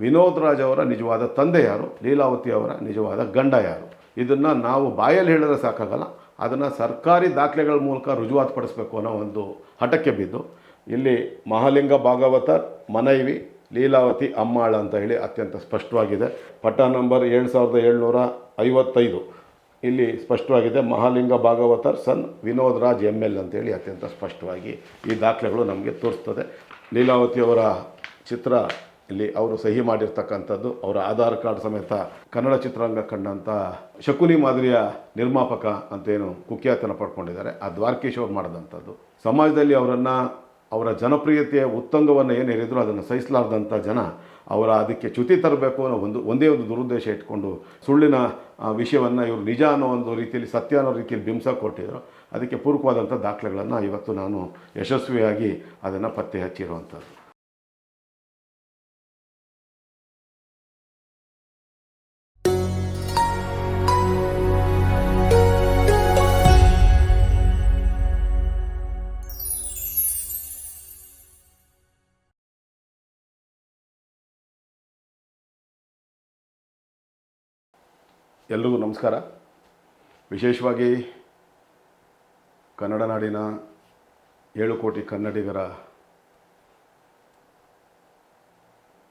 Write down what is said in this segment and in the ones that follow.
ವಿನೋದ್ ರಾಜ್ ಅವರ ನಿಜವಾದ ತಂದೆ ಯಾರು? ಲೀಲಾವತಿ ಅವರ ನಿಜವಾದ ಗಂಡ ಯಾರು? ಇದನ್ನು ನಾವು ಬಾಯಲ್ಲಿ ಹೇಳಿದ್ರೆ ಸಾಕಾಗಲ್ಲ. ಅದನ್ನು ಸರ್ಕಾರಿ ದಾಖಲೆಗಳ ಮೂಲಕ ರುಜುವಾತುಪಡಿಸಬೇಕು ಅನ್ನೋ ಒಂದು ಹಠಕ್ಕೆ ಬಿದ್ದು, ಇಲ್ಲಿ ಮಹಾಲಿಂಗ ಭಾಗವತರ್, ಮನೈವಿ, ಲೀಲಾವತಿ ಅಮ್ಮಾಳ ಅಂತ ಹೇಳಿ ಅತ್ಯಂತ ಸ್ಪಷ್ಟವಾಗಿದೆ. ಪಟ್ಟ ನಂಬರ್ ಏಳು ಸಾವಿರದ ಏಳ್ನೂರ ಐವತ್ತೈದು. ಇಲ್ಲಿ ಸ್ಪಷ್ಟವಾಗಿದೆ, Mahalinga Bhagavatar son Vinod Raj M L ಅಂತೇಳಿ ಅತ್ಯಂತ ಸ್ಪಷ್ಟವಾಗಿ ಈ ದಾಖಲೆಗಳು ನಮಗೆ ತೋರಿಸ್ತದೆ. ಲೀಲಾವತಿಯವರ ಚಿತ್ರ ಇಲ್ಲಿ ಅವರು ಸಹಿ ಮಾಡಿರ್ತಕ್ಕಂಥದ್ದು ಅವರ ಆಧಾರ್ ಕಾರ್ಡ್ ಸಮೇತ ಕನ್ನಡ ಚಿತ್ರರಂಗ ಕಂಡಂಥ ಶಕುನಿ ಮಾದರಿಯ ನಿರ್ಮಾಪಕ ಅಂತೇನು ಕುಖ್ಯಾತನ ಪಡ್ಕೊಂಡಿದ್ದಾರೆ. ಆ ದ್ವಾರಕೀಶ್ ಅವ್ರು ಮಾಡಿದಂಥದ್ದು. ಸಮಾಜದಲ್ಲಿ ಅವರನ್ನು ಅವರ ಜನಪ್ರಿಯತೆಯ ಉತ್ತಂಗವನ್ನು ಏನು ಹೇಳಿದ್ರು ಅದನ್ನು ಸಹಿಸಲಾರ್ದಂಥ ಜನ ಅವರ ಅದಕ್ಕೆ ಚ್ಯುತಿ ತರಬೇಕು ಅನ್ನೋ ಒಂದು ಒಂದೇ ಒಂದು ದುರುದ್ದೇಶ ಇಟ್ಕೊಂಡು ಸುಳ್ಳಿನ ವಿಷಯವನ್ನು ಇವರು ನಿಜ ಅನ್ನೋ ಒಂದು ರೀತಿಯಲ್ಲಿ ಸತ್ಯ ಅನ್ನೋ ರೀತಿಯಲ್ಲಿ ಬಿಂಸ ಕೊಟ್ಟಿದ್ರು. ಅದಕ್ಕೆ ಪೂರಕವಾದಂಥ ದಾಖಲೆಗಳನ್ನು ಇವತ್ತು ನಾನು ಯಶಸ್ವಿಯಾಗಿ ಅದನ್ನು ಪತ್ತೆ ಹಚ್ಚಿರುವಂಥದ್ದು. ಎಲ್ರಿಗೂ ನಮಸ್ಕಾರ. ವಿಶೇಷವಾಗಿ ಕನ್ನಡ ನಾಡಿನ ಏಳು ಕೋಟಿ ಕನ್ನಡಿಗರ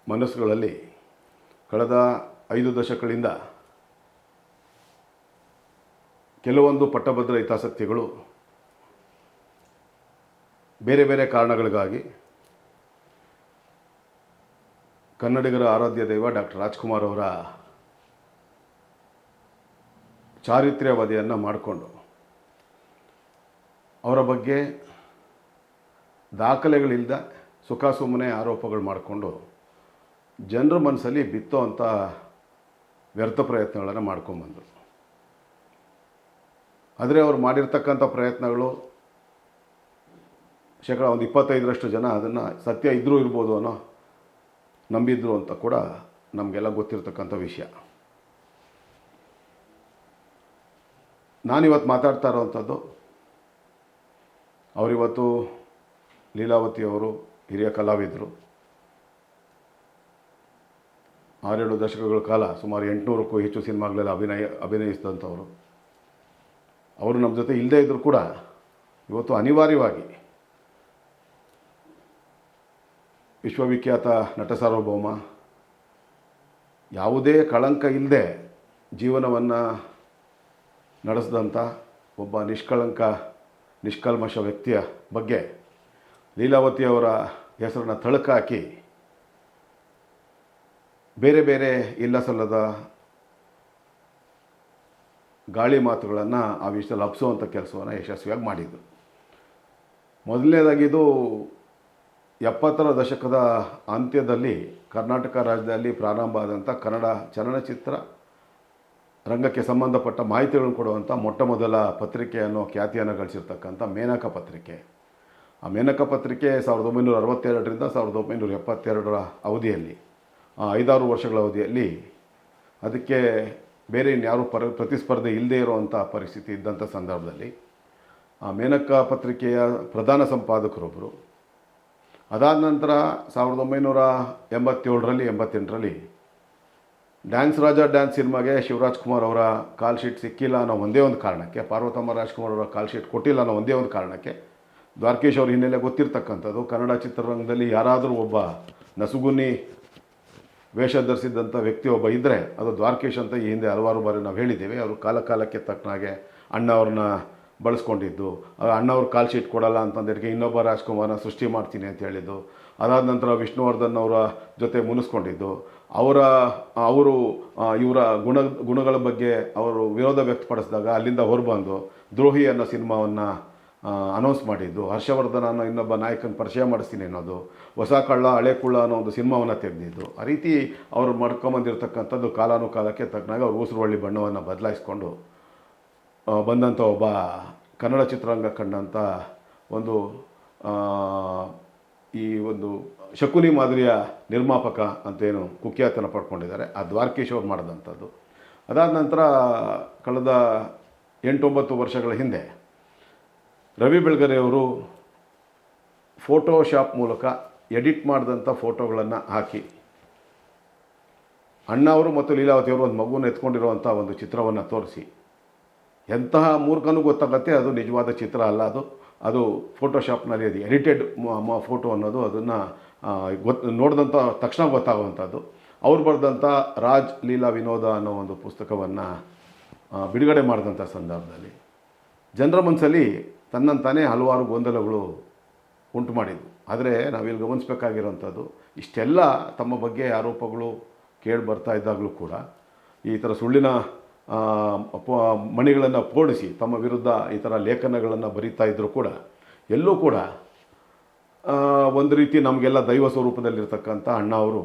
ಮನಸ್ಸುಗಳಲ್ಲಿ ಕಳೆದ ಐದು ದಶಕಗಳಿಂದ ಕೆಲವೊಂದು ಪಟ್ಟಭದ್ರ ಹಿತಾಸಕ್ತಿಗಳು ಬೇರೆ ಬೇರೆ ಕಾರಣಗಳಿಗಾಗಿ ಕನ್ನಡಿಗರ ಆರಾಧ್ಯ ದೈವ ಡಾಕ್ಟರ್ ರಾಜ್ಕುಮಾರ್ ಅವರ ಚಾರಿತ್ರ್ಯವಧೆಯನ್ನು ಮಾಡಿಕೊಂಡು ಅವರ ಬಗ್ಗೆ ದಾಖಲೆಗಳಿಲ್ಲದ ಸುಖ ಸುಮ್ಮನೆ ಆರೋಪಗಳು ಮಾಡಿಕೊಂಡು ಜನರ ಮನಸ್ಸಲ್ಲಿ ಬಿತ್ತೋ ಅಂತ ವ್ಯರ್ಥ ಪ್ರಯತ್ನಗಳನ್ನು ಮಾಡ್ಕೊಂಬಂದರು ಆದರೆ ಅವ್ರು ಮಾಡಿರ್ತಕ್ಕಂಥ ಪ್ರಯತ್ನಗಳು ಶೇಕಡ ಒಂದು ಇಪ್ಪತ್ತೈದರಷ್ಟು ಜನ ಅದನ್ನು ಸತ್ಯ ಇದ್ದರೂ ಇರ್ಬೋದು ಅನ್ನೋ ನಂಬಿದ್ರು ಅಂತ ಕೂಡ ನಮಗೆಲ್ಲ ಗೊತ್ತಿರತಕ್ಕಂಥ ವಿಷಯ. ನಾನಿವತ್ತು ಮಾತಾಡ್ತಾ ಇರೋವಂಥದ್ದು. ಅವರಿವತ್ತು ಲೀಲಾವತಿ ಅವರು ಹಿರಿಯ ಕಲಾವಿದರು. ಆರೇಳು ದಶಕಗಳ ಕಾಲ ಸುಮಾರು ಎಂಟುನೂರಕ್ಕೂ ಹೆಚ್ಚು ಸಿನಿಮಾಗಳಲ್ಲಿ ಅಭಿನಯ, ಅಭಿನಯಿಸಿದಂಥವರು. ಅವರು ನಮ್ಮ ಜೊತೆ ಇಲ್ಲದೇ ಇದ್ದರೂ ಕೂಡ ಇವತ್ತು ಅನಿವಾರ್ಯವಾಗಿ ವಿಶ್ವವಿಖ್ಯಾತ ನಟ ಸಾರ್ವಭೌಮ ಯಾವುದೇ ಕಳಂಕ ಇಲ್ಲದೆ ಜೀವನವನ್ನು ನಡೆಸಿದಂಥ ಒಬ್ಬ ನಿಷ್ಕಳಂಕ, ನಿಷ್ಕಲ್ಮಶ ವ್ಯಕ್ತಿಯ ಬಗ್ಗೆ ಲೀಲಾವತಿಯವರ ಹೆಸರನ್ನು ತಳಕಾಕಿ ಬೇರೆ ಬೇರೆ ಇಲ್ಲ ಸಲ್ಲದ ಗಾಳಿ ಮಾತುಗಳನ್ನು ಆ ವಿಷಯದಲ್ಲಿ ಹಬ್ಸುವಂಥ ಕೆಲಸವನ್ನು ಯಶಸ್ವಿಯಾಗಿ ಮಾಡಿದ್ದು ಮೊದಲನೇದಾಗಿ ಇದು ಎಪ್ಪತ್ತರ ದಶಕದ ಅಂತ್ಯದಲ್ಲಿ ಕರ್ನಾಟಕ ರಾಜ್ಯದಲ್ಲಿ ಪ್ರಾರಂಭ ಆದಂಥ ಕನ್ನಡ ಚಲನಚಿತ್ರ ರಂಗಕ್ಕೆ ಸಂಬಂಧಪಟ್ಟ ಮಾಹಿತಿಗಳನ್ನು ಕೊಡುವಂಥ ಮೊಟ್ಟ ಮೊದಲ ಪತ್ರಿಕೆ ಅನ್ನೋ ಖ್ಯಾತಿಯನ್ನು ಗಳಿಸಿರ್ತಕ್ಕಂಥ ಮೇನಕ ಪತ್ರಿಕೆ. ಆ ಮೇನಕ ಪತ್ರಿಕೆ ಸಾವಿರದ ಒಂಬೈನೂರ ಅರವತ್ತೆರಡರಿಂದ ಸಾವಿರದ ಒಂಬೈನೂರ ಎಪ್ಪತ್ತೆರಡರ ಅವಧಿಯಲ್ಲಿ ಐದಾರು ವರ್ಷಗಳ ಅವಧಿಯಲ್ಲಿ ಅದಕ್ಕೆ ಬೇರೆ ಇನ್ಯಾರೂ ಪರ, ಪ್ರತಿಸ್ಪರ್ಧೆ ಇಲ್ಲದೇ ಇರುವಂಥ ಪರಿಸ್ಥಿತಿ ಇದ್ದಂಥ ಸಂದರ್ಭದಲ್ಲಿ ಆ ಮೇನಕ ಪತ್ರಿಕೆಯ ಪ್ರಧಾನ ಸಂಪಾದಕರೊಬ್ಬರು, ಅದಾದ ನಂತರ ಸಾವಿರದ ಒಂಬೈನೂರ ಎಂಬತ್ತೇಳರಲ್ಲಿ, ಎಂಬತ್ತೆಂಟರಲ್ಲಿ ಡ್ಯಾನ್ಸ್ ರಾಜಾ ಡ್ಯಾನ್ಸ್ ಸಿನಿಮಾಗೆ ಶಿವರಾಜ್ ಕುಮಾರ್ ಅವರ ಕಾಲ್ ಶೀಟ್ ಸಿಕ್ಕಿಲ್ಲ ಅನ್ನೋ ಒಂದೇ ಒಂದು ಕಾರಣಕ್ಕೆ, ಪಾರ್ವತಮ್ಮ ರಾಜ್ಕುಮಾರ್ ಅವರ ಕಾಲ್ ಶೀಟ್ ಕೊಟ್ಟಿಲ್ಲ ಅನ್ನೋ ಒಂದೇ ಒಂದು ಕಾರಣಕ್ಕೆ ದ್ವಾರಕೇಶ್ ಅವ್ರ ಹಿನ್ನೆಲೆ ಗೊತ್ತಿರ್ತಕ್ಕಂಥದ್ದು. ಕನ್ನಡ ಚಿತ್ರರಂಗದಲ್ಲಿ ಯಾರಾದರೂ ಒಬ್ಬ ನಸುಗುನ್ನಿ ವೇಷ ಧರಿಸಿದ್ದಂಥ ವ್ಯಕ್ತಿ ಒಬ್ಬ ಇದ್ದರೆ ಅದು ದ್ವಾರಕೇಶ್ ಅಂತ ಈ ಹಿಂದೆ ಹಲವಾರು ಬಾರಿ ನಾವು ಹೇಳಿದ್ದೇವೆ. ಅವರು ಕಾಲ ಕಾಲಕ್ಕೆ ತಕ್ಕನಾಗೆ ಅಣ್ಣ ಅವ್ರನ್ನ ಬಳಸ್ಕೊಂಡಿದ್ದು. ಅಣ್ಣವ್ರು ಕಾಲ್ ಶೀಟ್ ಕೊಡಲ್ಲ ಅಂತಂದಿದ್ದಕ್ಕೆ ಇನ್ನೊಬ್ಬ ರಾಜ್ಕುಮಾರನ ಸೃಷ್ಟಿ ಮಾಡ್ತೀನಿ ಅಂತ ಹೇಳಿದ್ದು. ಅದಾದ ನಂತರ ವಿಷ್ಣುವರ್ಧನ್ ಅವರ ಜೊತೆ ಮುನಿಸ್ಕೊಂಡಿದ್ದು. ಅವರ, ಅವರು ಇವರ ಗುಣ, ಗುಣಗಳ ಬಗ್ಗೆ ಅವರು ವಿರೋಧ ವ್ಯಕ್ತಪಡಿಸಿದಾಗ ಅಲ್ಲಿಂದ ಹೊರಬಂದು ದ್ರೋಹಿ ಅನ್ನೋ ಸಿನಿಮಾವನ್ನು ಅನೌನ್ಸ್ ಮಾಡಿದ್ದು. ಹರ್ಷವರ್ಧನ ಅನ್ನೋ ಇನ್ನೊಬ್ಬ ನಾಯಕನ ಪರಿಚಯ ಮಾಡಿಸ್ತೀನಿ ಅನ್ನೋದು. ಹೊಸ ಕಳ್ಳ ಹಳೆ ಕುಳ್ಳ ಅನ್ನೋ ಒಂದು ಸಿನಿಮಾವನ್ನು ತೆಗೆದಿದ್ದು. ಆ ರೀತಿ ಅವರು ಮಾಡ್ಕೊಂಬಂದಿರತಕ್ಕಂಥದ್ದು ಕಾಲಾನುಕಾಲಕ್ಕೆ ತಕ್ಕನಾಗ ಅವ್ರು ಉಸಿರುವಳ್ಳಿ ಬಣ್ಣವನ್ನು ಬದಲಾಯಿಸ್ಕೊಂಡು ಬಂದಂಥ ಒಬ್ಬ ಕನ್ನಡ ಚಿತ್ರರಂಗ ಕಂಡಂಥ ಒಂದು ಈ ಒಂದು ಶಕುನಿ ಮಾದರಿಯ ನಿರ್ಮಾಪಕ ಅಂತೇನು ಕುಖ್ಯಾತನ ಪಡ್ಕೊಂಡಿದ್ದಾರೆ. ಆ ದ್ವಾರಕೇಶ್ ಅವ್ರು ಮಾಡಿದಂಥದ್ದು. ಅದಾದ ನಂತರ ಕಳೆದ ಎಂಟೊಂಬತ್ತು ವರ್ಷಗಳ ಹಿಂದೆ ರವಿ ಬೆಳಗರೆಯವರು ಫೋಟೋಶಾಪ್ ಮೂಲಕ ಎಡಿಟ್ ಮಾಡಿದಂಥ ಫೋಟೋಗಳನ್ನು ಹಾಕಿ ಅಣ್ಣ ಅವರು ಮತ್ತು ಲೀಲಾವತಿ ಅವರು ಒಂದು ಮಗುವನ್ನು ಎತ್ಕೊಂಡಿರುವಂಥ ಒಂದು ಚಿತ್ರವನ್ನು ತೋರಿಸಿ ಎಂತಹ ಮೂರ್ಖನೂ ಗೊತ್ತಾಗತ್ತೆ, ಅದು ನಿಜವಾದ ಚಿತ್ರ ಅಲ್ಲ ಅದು. ಅದು ಫೋಟೋಶಾಪ್ನಲ್ಲಿ ಅದು ಎಡಿಟೆಡ್ ಫೋಟೋ ಅನ್ನೋದು, ಅದನ್ನು ಗೊತ್ತು ನೋಡಿದಂಥ ತಕ್ಷಣ ಗೊತ್ತಾಗುವಂಥದ್ದು. ಅವ್ರು ಬರೆದಂಥ ರಾಜ್ ಲೀಲಾ ವಿನೋದ ಅನ್ನೋ ಒಂದು ಪುಸ್ತಕವನ್ನು ಬಿಡುಗಡೆ ಮಾಡಿದಂಥ ಸಂದರ್ಭದಲ್ಲಿ. ಜನರ ಮನಸ್ಸಲ್ಲಿ ತನ್ನಂತಾನೇ ಹಲವಾರು ಗೊಂದಲಗಳು ಉಂಟು ಮಾಡಿದ್ವು ಆದರೆ ನಾವಿಲ್ಲಿ ಗಮನಿಸಬೇಕಾಗಿರೋಂಥದ್ದು, ಇಷ್ಟೆಲ್ಲ ತಮ್ಮ ಬಗ್ಗೆ ಆರೋಪಗಳು ಕೇಳಿ ಬರ್ತಾ ಇದ್ದಾಗಲೂ ಕೂಡ ಈ ಥರ ಸುಳ್ಳಿನ ಮಣಿಗಳನ್ನು ಪೋಣಿಸಿ, ತಮ್ಮ ವಿರುದ್ಧ ಈ ಥರ ಲೇಖನಗಳನ್ನು ಬರೀತಾ ಇದ್ದರೂ ಕೂಡ, ಎಲ್ಲೂ ಕೂಡ ಒಂದು ರೀತಿ ನಮಗೆಲ್ಲ ದೈವ ಸ್ವರೂಪದಲ್ಲಿರ್ತಕ್ಕಂಥ ಅಣ್ಣ ಅವರು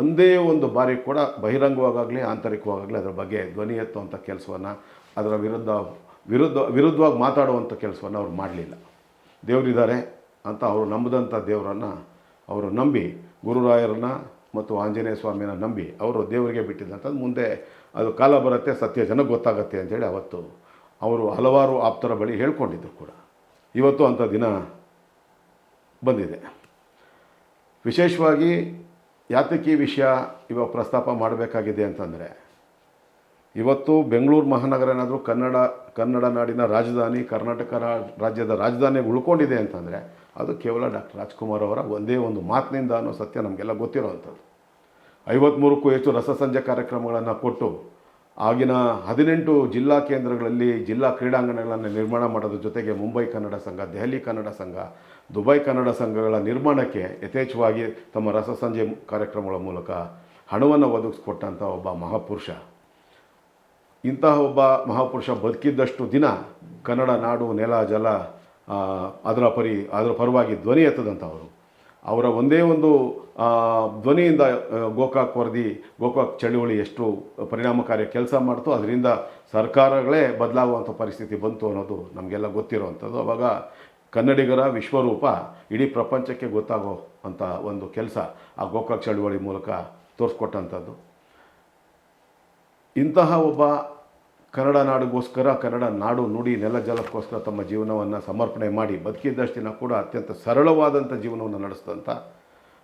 ಒಂದೇ ಒಂದು ಬಾರಿ ಕೂಡ ಬಹಿರಂಗವಾಗಲಿ ಆಂತರಿಕವಾಗಲಿ ಅದರ ಬಗ್ಗೆ ಧ್ವನಿ ಎತ್ತುವಂಥ ಕೆಲಸವನ್ನು, ಅದರ ವಿರುದ್ಧ ವಿರುದ್ಧ, ವಿರುದ್ಧವಾಗಿ ಮಾತಾಡುವಂಥ ಕೆಲಸವನ್ನು ಅವರು ಮಾಡಲಿಲ್ಲ. ದೇವರಿದ್ದಾರೆ ಅಂತ ಅವರು ನಂಬಿದಂಥ ದೇವರನ್ನು ಅವರು ನಂಬಿ ಗುರುರಾಯರನ್ನ ಮತ್ತು ಆಂಜನೇಯ ಸ್ವಾಮಿನ ನಂಬಿ ಅವರು ದೇವರಿಗೆ ಬಿಟ್ಟಿದ್ದಂಥದ್ದು. ಮುಂದೆ ಅದು ಕಾಲ ಬರುತ್ತೆ, ಸತ್ಯ ಜನಕ್ಕೆ ಗೊತ್ತಾಗತ್ತೆ ಅಂಥೇಳಿ ಅವತ್ತು ಅವರು ಹಲವಾರು ಆಪ್ತರ ಬಳಿ ಹೇಳ್ಕೊಂಡಿದ್ದರು ಕೂಡ. ಇವತ್ತು ಅಂಥ ದಿನ ಬಂದಿದೆ. ವಿಶೇಷವಾಗಿ ಯಾತಕೀ ವಿಷಯ ಇವಾಗ ಪ್ರಸ್ತಾಪ ಮಾಡಬೇಕಾಗಿದೆ ಅಂತಂದರೆ, ಇವತ್ತು ಬೆಂಗಳೂರು ಮಹಾನಗರ ಏನಾದರೂ ಕನ್ನಡ ಕನ್ನಡ ನಾಡಿನ ರಾಜಧಾನಿ ಕರ್ನಾಟಕ ರಾಜ್ಯದ ರಾಜಧಾನಿ ಉಳ್ಕೊಂಡಿದೆ ಅಂತಂದರೆ ಅದು ಕೇವಲ ಡಾಕ್ಟರ್ ರಾಜ್ಕುಮಾರ್ ಅವರ ಒಂದೇ ಒಂದು ಮಾತಿನಿಂದ ಅನ್ನೋ ಸತ್ಯ ನಮಗೆಲ್ಲ ಗೊತ್ತಿರೋವಂಥದ್ದು. ಐವತ್ತ್ಮೂರಕ್ಕೂ ಹೆಚ್ಚು ರಸಸಂಜೆ ಕಾರ್ಯಕ್ರಮಗಳನ್ನು ಕೊಟ್ಟು ಆಗಿನ ಹದಿನೆಂಟು ಜಿಲ್ಲಾ ಕೇಂದ್ರಗಳಲ್ಲಿ ಜಿಲ್ಲಾ ಕ್ರೀಡಾಂಗಣಗಳನ್ನು ನಿರ್ಮಾಣ ಮಾಡೋದ್ರ ಜೊತೆಗೆ ಮುಂಬೈ ಕನ್ನಡ ಸಂಘ, ದೆಹಲಿ ಕನ್ನಡ ಸಂಘ, ದುಬೈ ಕನ್ನಡ ಸಂಘಗಳ ನಿರ್ಮಾಣಕ್ಕೆ ಯಥೇಚ್ಛವಾಗಿ ತಮ್ಮ ರಸಸಂಜೆ ಕಾರ್ಯಕ್ರಮಗಳ ಮೂಲಕ ಹಣವನ್ನು ಒದಗಿಸ್ಕೊಟ್ಟಂಥ ಒಬ್ಬ ಮಹಾಪುರುಷ. ಇಂತಹ ಒಬ್ಬ ಮಹಾಪುರುಷ ಬದುಕಿದ್ದಷ್ಟು ದಿನ ಕನ್ನಡ ನಾಡು ನೆಲ ಜಲ ಅದರ ಪರಿ, ಅದರ ಪರವಾಗಿ ಧ್ವನಿ ಎತ್ತದಂಥವರು. ಅವರ ಒಂದೇ ಒಂದು ಧ್ವನಿಯಿಂದ ಗೋಕಾಕ್ ವರದಿ, ಗೋಕಾಕ್ ಚಳುವಳಿ ಎಷ್ಟು ಪರಿಣಾಮಕಾರಿ ಕೆಲಸ ಮಾಡ್ತೋ ಅದರಿಂದ ಸರ್ಕಾರಗಳೇ ಬದಲಾಗುವಂಥ ಪರಿಸ್ಥಿತಿ ಬಂತು ಅನ್ನೋದು ನಮಗೆಲ್ಲ ಗೊತ್ತಿರುವಂಥದ್ದು. ಅವಾಗ ಕನ್ನಡಿಗರ ವಿಶ್ವರೂಪ ಇಡೀ ಪ್ರಪಂಚಕ್ಕೆ ಗೊತ್ತಾಗೋ ಅಂಥ ಒಂದು ಕೆಲಸ ಆ ಗೋಕಾಕ್ ಚಳುವಳಿ ಮೂಲಕ ತೋರಿಸ್ಕೊಟ್ಟಂಥದ್ದು. ಇಂತಹ ಒಬ್ಬ ಕನ್ನಡ ನಾಡಿಗೋಸ್ಕರ, ಕನ್ನಡ ನಾಡು ನುಡಿ ನೆಲ ಜಲಕ್ಕೋಸ್ಕರ ತಮ್ಮ ಜೀವನವನ್ನು ಸಮರ್ಪಣೆ ಮಾಡಿ ಬದುಕಿದ್ದಷ್ಟು ದಿನ ಕೂಡ ಅತ್ಯಂತ ಸರಳವಾದಂಥ ಜೀವನವನ್ನು ನಡೆಸಿದಂಥ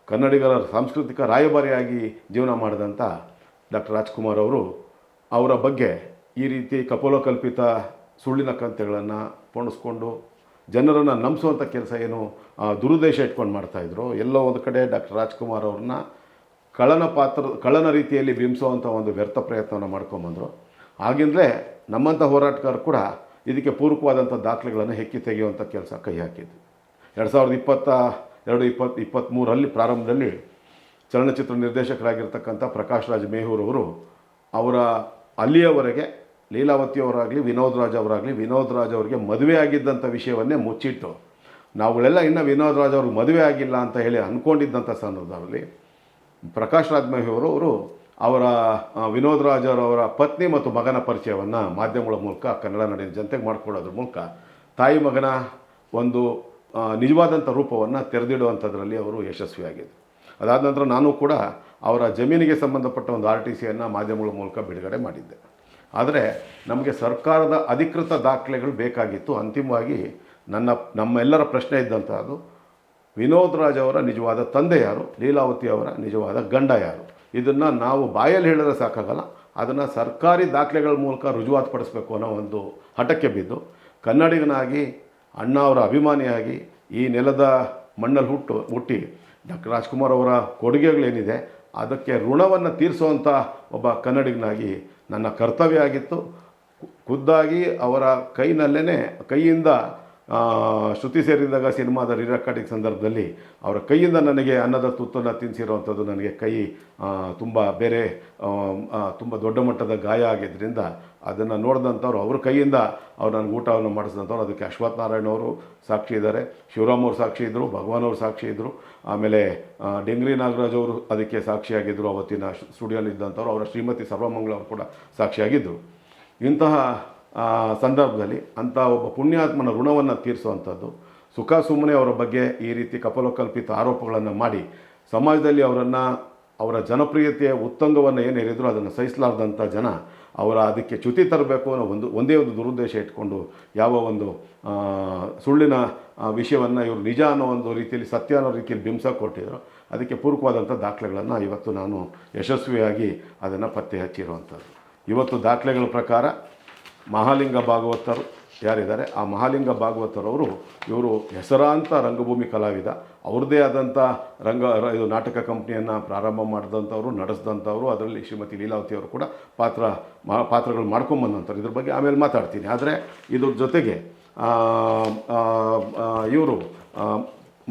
ಕನ್ನಡಿಗರ ಸಾಂಸ್ಕೃತಿಕ ರಾಯಭಾರಿಯಾಗಿ ಜೀವನ ಮಾಡಿದಂಥ ಡಾಕ್ಟರ್ ರಾಜ್ಕುಮಾರ್ ಅವರು ಅವರ ಬಗ್ಗೆ ಈ ರೀತಿ ಕಪೋಲಕಲ್ಪಿತ ಸುಳ್ಳಿನ ಕಂತೆಗಳನ್ನು ಪೋಣಿಸ್ಕೊಂಡು ಜನರನ್ನು ನಂಬಿಸುವಂಥ ಕೆಲಸ ಏನು ದುರುದ್ದೇಶ ಇಟ್ಕೊಂಡು ಮಾಡ್ತಾಯಿದ್ರು ಎಲ್ಲೋ ಒಂದು ಕಡೆ ಡಾಕ್ಟರ್ ರಾಜ್ಕುಮಾರ್ ಅವ್ರನ್ನ ಕಳನ ಪಾತ್ರ, ಕಳನ ರೀತಿಯಲ್ಲಿ ಬಿಂಬಿಸುವಂಥ ಒಂದು ವ್ಯರ್ಥ ಪ್ರಯತ್ನವನ್ನು ಮಾಡ್ಕೊಂಬಂದರು ಆಗಿಂದಲೇ ನಮ್ಮಂಥ ಹೋರಾಟಗಾರರು ಕೂಡ ಇದಕ್ಕೆ ಪೂರಕವಾದಂಥ ದಾಖಲೆಗಳನ್ನು ಹೆಕ್ಕಿ ತೆಗೆಯುವಂಥ ಕೆಲಸ ಕೈ ಹಾಕಿದ್ವಿ ಎರಡು ಸಾವಿರದ ಇಪ್ಪತ್ತ, ಎರಡು ಇಪ್ಪತ್ತು, ಇಪ್ಪತ್ತ್ಮೂರರಲ್ಲಿ ಪ್ರಾರಂಭದಲ್ಲಿ ಚಲನಚಿತ್ರ ನಿರ್ದೇಶಕರಾಗಿರ್ತಕ್ಕಂಥ ಪ್ರಕಾಶ್ ರಾಜ್ ಮೇಹೂರ್ ಅವರು ಅವರ ಅಲ್ಲಿಯವರೆಗೆ ಲೀಲಾವತಿಯವರಾಗಲಿ ವಿನೋದ್ ರಾಜ್ ಅವರಾಗಲಿ, ವಿನೋದ್ ರಾಜ್ ಅವರಿಗೆ ಮದುವೆ ಆಗಿದ್ದಂಥ ವಿಷಯವನ್ನೇ ಮುಚ್ಚಿಟ್ಟು, ನಾವುಗಳೆಲ್ಲ ಇನ್ನೂ ವಿನೋದ್ ರಾಜ್ ಅವ್ರಿಗೆ ಮದುವೆ ಆಗಿಲ್ಲ ಅಂತ ಹೇಳಿ ಅಂದ್ಕೊಂಡಿದ್ದಂಥ ಸಂದರ್ಭದಲ್ಲಿ ಪ್ರಕಾಶ್ ರಾಜ್ ಮೇಹೂರ್ ಅವರು ವಿನೋದ್ ಅವರ ಪತ್ನಿ ಮತ್ತು ಮಗನ ಪರಿಚಯವನ್ನು ಮಾಧ್ಯಮಗಳ ಮೂಲಕ ಕನ್ನಡ ನಾಡಿನ ಜನತೆಗೆ ಮಾಡಿಕೊಡೋದ್ರ ಮೂಲಕ ತಾಯಿ ಮಗನ ಒಂದು ನಿಜವಾದಂಥ ರೂಪವನ್ನು ತೆರೆದಿಡುವಂಥದ್ರಲ್ಲಿ ಅವರು ಯಶಸ್ವಿಯಾಗಿದ್ದರು ಅದಾದ ನಂತರ ನಾನು ಕೂಡ ಅವರ ಜಮೀನಿಗೆ ಸಂಬಂಧಪಟ್ಟ ಒಂದು ಆರ್ ಟಿ ಸಿಯನ್ನು ಮಾಧ್ಯಮಗಳ ಮೂಲಕ ಬಿಡುಗಡೆ ಮಾಡಿದ್ದೆ. ಆದರೆ ನಮಗೆ ಸರ್ಕಾರದ ಅಧಿಕೃತ ದಾಖಲೆಗಳು ಬೇಕಾಗಿತ್ತು. ಅಂತಿಮವಾಗಿ ನನ್ನ, ನಮ್ಮೆಲ್ಲರ ಪ್ರಶ್ನೆ ಇದ್ದಂಥದ್ದು ವಿನೋದ್ ರಾಜ್ ಅವರ ನಿಜವಾದ ತಂದೆ ಯಾರು? ಲೀಲಾವತಿ ಅವರ ನಿಜವಾದ ಗಂಡ ಯಾರು? ಇದನ್ನು ನಾವು ಬಾಯಲ್ಲಿ ಹೇಳಿದ್ರೆ ಸಾಕಾಗಲ್ಲ. ಅದನ್ನು ಸರ್ಕಾರಿ ದಾಖಲೆಗಳ ಮೂಲಕ ರುಜುವಾತು ಪಡಿಸ್ಬೇಕು ಅನ್ನೋ ಒಂದು ಹಠಕ್ಕೆ ಬಿದ್ದು, ಕನ್ನಡಿಗನಾಗಿ ಅಣ್ಣ ಅವರ ಅಭಿಮಾನಿಯಾಗಿ ಈ ನೆಲದ ಮಣ್ಣಲ್ಲಿ ಹುಟ್ಟು, ಹುಟ್ಟಿ ಡಾಕ್ಟರ್ ರಾಜ್ಕುಮಾರ್ ಅವರ ಕೊಡುಗೆಗಳೇನಿದೆ, ಅದಕ್ಕೆ ಋಣವನ್ನು ತೀರಿಸುವಂಥ ಒಬ್ಬ ಕನ್ನಡಿಗನಾಗಿ ನನ್ನ ಕರ್ತವ್ಯ ಆಗಿತ್ತು. ಖುದ್ದಾಗಿ ಅವರ ಕೈನಲ್ಲೇ ಕೈಯಿಂದ ಶ್ರುತಿ ಸೇರಿದಾಗ ಸಿನಿಮಾದ ರಿರೆಕಾರ್ಡಿಂಗ್ ಸಂದರ್ಭದಲ್ಲಿ ಅವರ ಕೈಯಿಂದ ನನಗೆ ಅನ್ನದ ತುತ್ತನ್ನು ತಿನ್ನಿಸಿರುವಂಥದ್ದು ನನಗೆ ಕೈ ತುಂಬ ಬೇರೆ ತುಂಬ ದೊಡ್ಡ ಮಟ್ಟದ ಗಾಯ ಆಗಿದ್ದರಿಂದ ಅದನ್ನು ನೋಡಿದಂಥವ್ರು ಅವ್ರ ಕೈಯಿಂದ ಅವ್ರು ನನಗೆ ಊಟವನ್ನು ಮಾಡಿಸಿದಂಥವ್ರು. ಅದಕ್ಕೆ ಅಶ್ವಥ್ ನಾರಾಯಣ ಅವರು ಸಾಕ್ಷಿ ಇದ್ದಾರೆ. ಶಿವರಾಮ್ ಅವರು ಸಾಕ್ಷಿ ಇದ್ದರು ಭಗವಾನ್ ಅವರು ಸಾಕ್ಷಿ ಇದ್ದರು ಆಮೇಲೆ ಡೆಂಗ್ರಿ ನಾಗರಾಜ್ ಅವರು ಅದಕ್ಕೆ ಸಾಕ್ಷಿಯಾಗಿದ್ದರು ಅವತ್ತಿನ ಸ್ಟುಡಿಯೋಲಿ ಇದ್ದಂಥವ್ರು ಅವರ ಶ್ರೀಮತಿ ಸರ್ವಮಂಗಳ ಅವರು ಕೂಡ ಸಾಕ್ಷಿಯಾಗಿದ್ದರು ಇಂತಹ ಸಂದರ್ಭದಲ್ಲಿ ಅಂಥ ಒಬ್ಬ ಪುಣ್ಯಾತ್ಮನ ಋಣವನ್ನು ತೀರಿಸುವಂಥದ್ದು. ಸುಖ ಸುಮ್ಮನೆ ಅವರ ಬಗ್ಗೆ ಈ ರೀತಿ ಕಪಲಕಲ್ಪಿತ ಆರೋಪಗಳನ್ನು ಮಾಡಿ ಸಮಾಜದಲ್ಲಿ ಅವರನ್ನು, ಅವರ ಜನಪ್ರಿಯತೆಯ ಉತ್ತಂಗವನ್ನು ಏನು ಹೇಳಿದ್ರು ಅದನ್ನು ಸಹಿಸಲಾರ್ದಂಥ ಜನ ಅವರ ಅದಕ್ಕೆ ಚ್ಯುತಿ ತರಬೇಕು ಅನ್ನೋ ಒಂದು, ಒಂದೇ ಒಂದು ದುರುದ್ದೇಶ ಇಟ್ಕೊಂಡು ಯಾವ ಒಂದು ಸುಳ್ಳಿನ ವಿಷಯವನ್ನು ಇವರು ನಿಜ ಅನ್ನೋ ಒಂದು ರೀತಿಯಲ್ಲಿ ಸತ್ಯ ಅನ್ನೋ ರೀತಿಯಲ್ಲಿ ಬಿಂಸ ಕೊಟ್ಟಿದ್ರು. ಅದಕ್ಕೆ ಪೂರಕವಾದಂಥ ದಾಖಲೆಗಳನ್ನು ಇವತ್ತು ನಾನು ಯಶಸ್ವಿಯಾಗಿ ಅದನ್ನು ಪತ್ತೆ ಹಚ್ಚಿರುವಂಥದ್ದು. ಇವತ್ತು ದಾಖಲೆಗಳ ಪ್ರಕಾರ ಮಹಾಲಿಂಗ ಭಾಗವತರು ಯಾರಿದ್ದಾರೆ? ಆ ಮಹಾಲಿಂಗ ಭಾಗವತರವರು ಇವರು ಹೆಸರಾಂತ ರಂಗಭೂಮಿ ಕಲಾವಿದ. ಅವ್ರದ್ದೇ ಆದಂಥ ರಂಗ, ಇದು ನಾಟಕ ಕಂಪ್ನಿಯನ್ನು ಪ್ರಾರಂಭ ಮಾಡಿದಂಥವ್ರು, ನಡೆಸಿದಂಥವ್ರು. ಅದರಲ್ಲಿ ಶ್ರೀಮತಿ ಲೀಲಾವತಿ ಅವರು ಕೂಡ ಪಾತ್ರ ಪಾತ್ರಗಳು ಮಾಡ್ಕೊಂಬಂದಂಥವ್ರು. ಇದ್ರ ಬಗ್ಗೆ ಆಮೇಲೆ ಮಾತಾಡ್ತೀನಿ. ಆದರೆ ಇದ್ರ ಜೊತೆಗೆ ಇವರು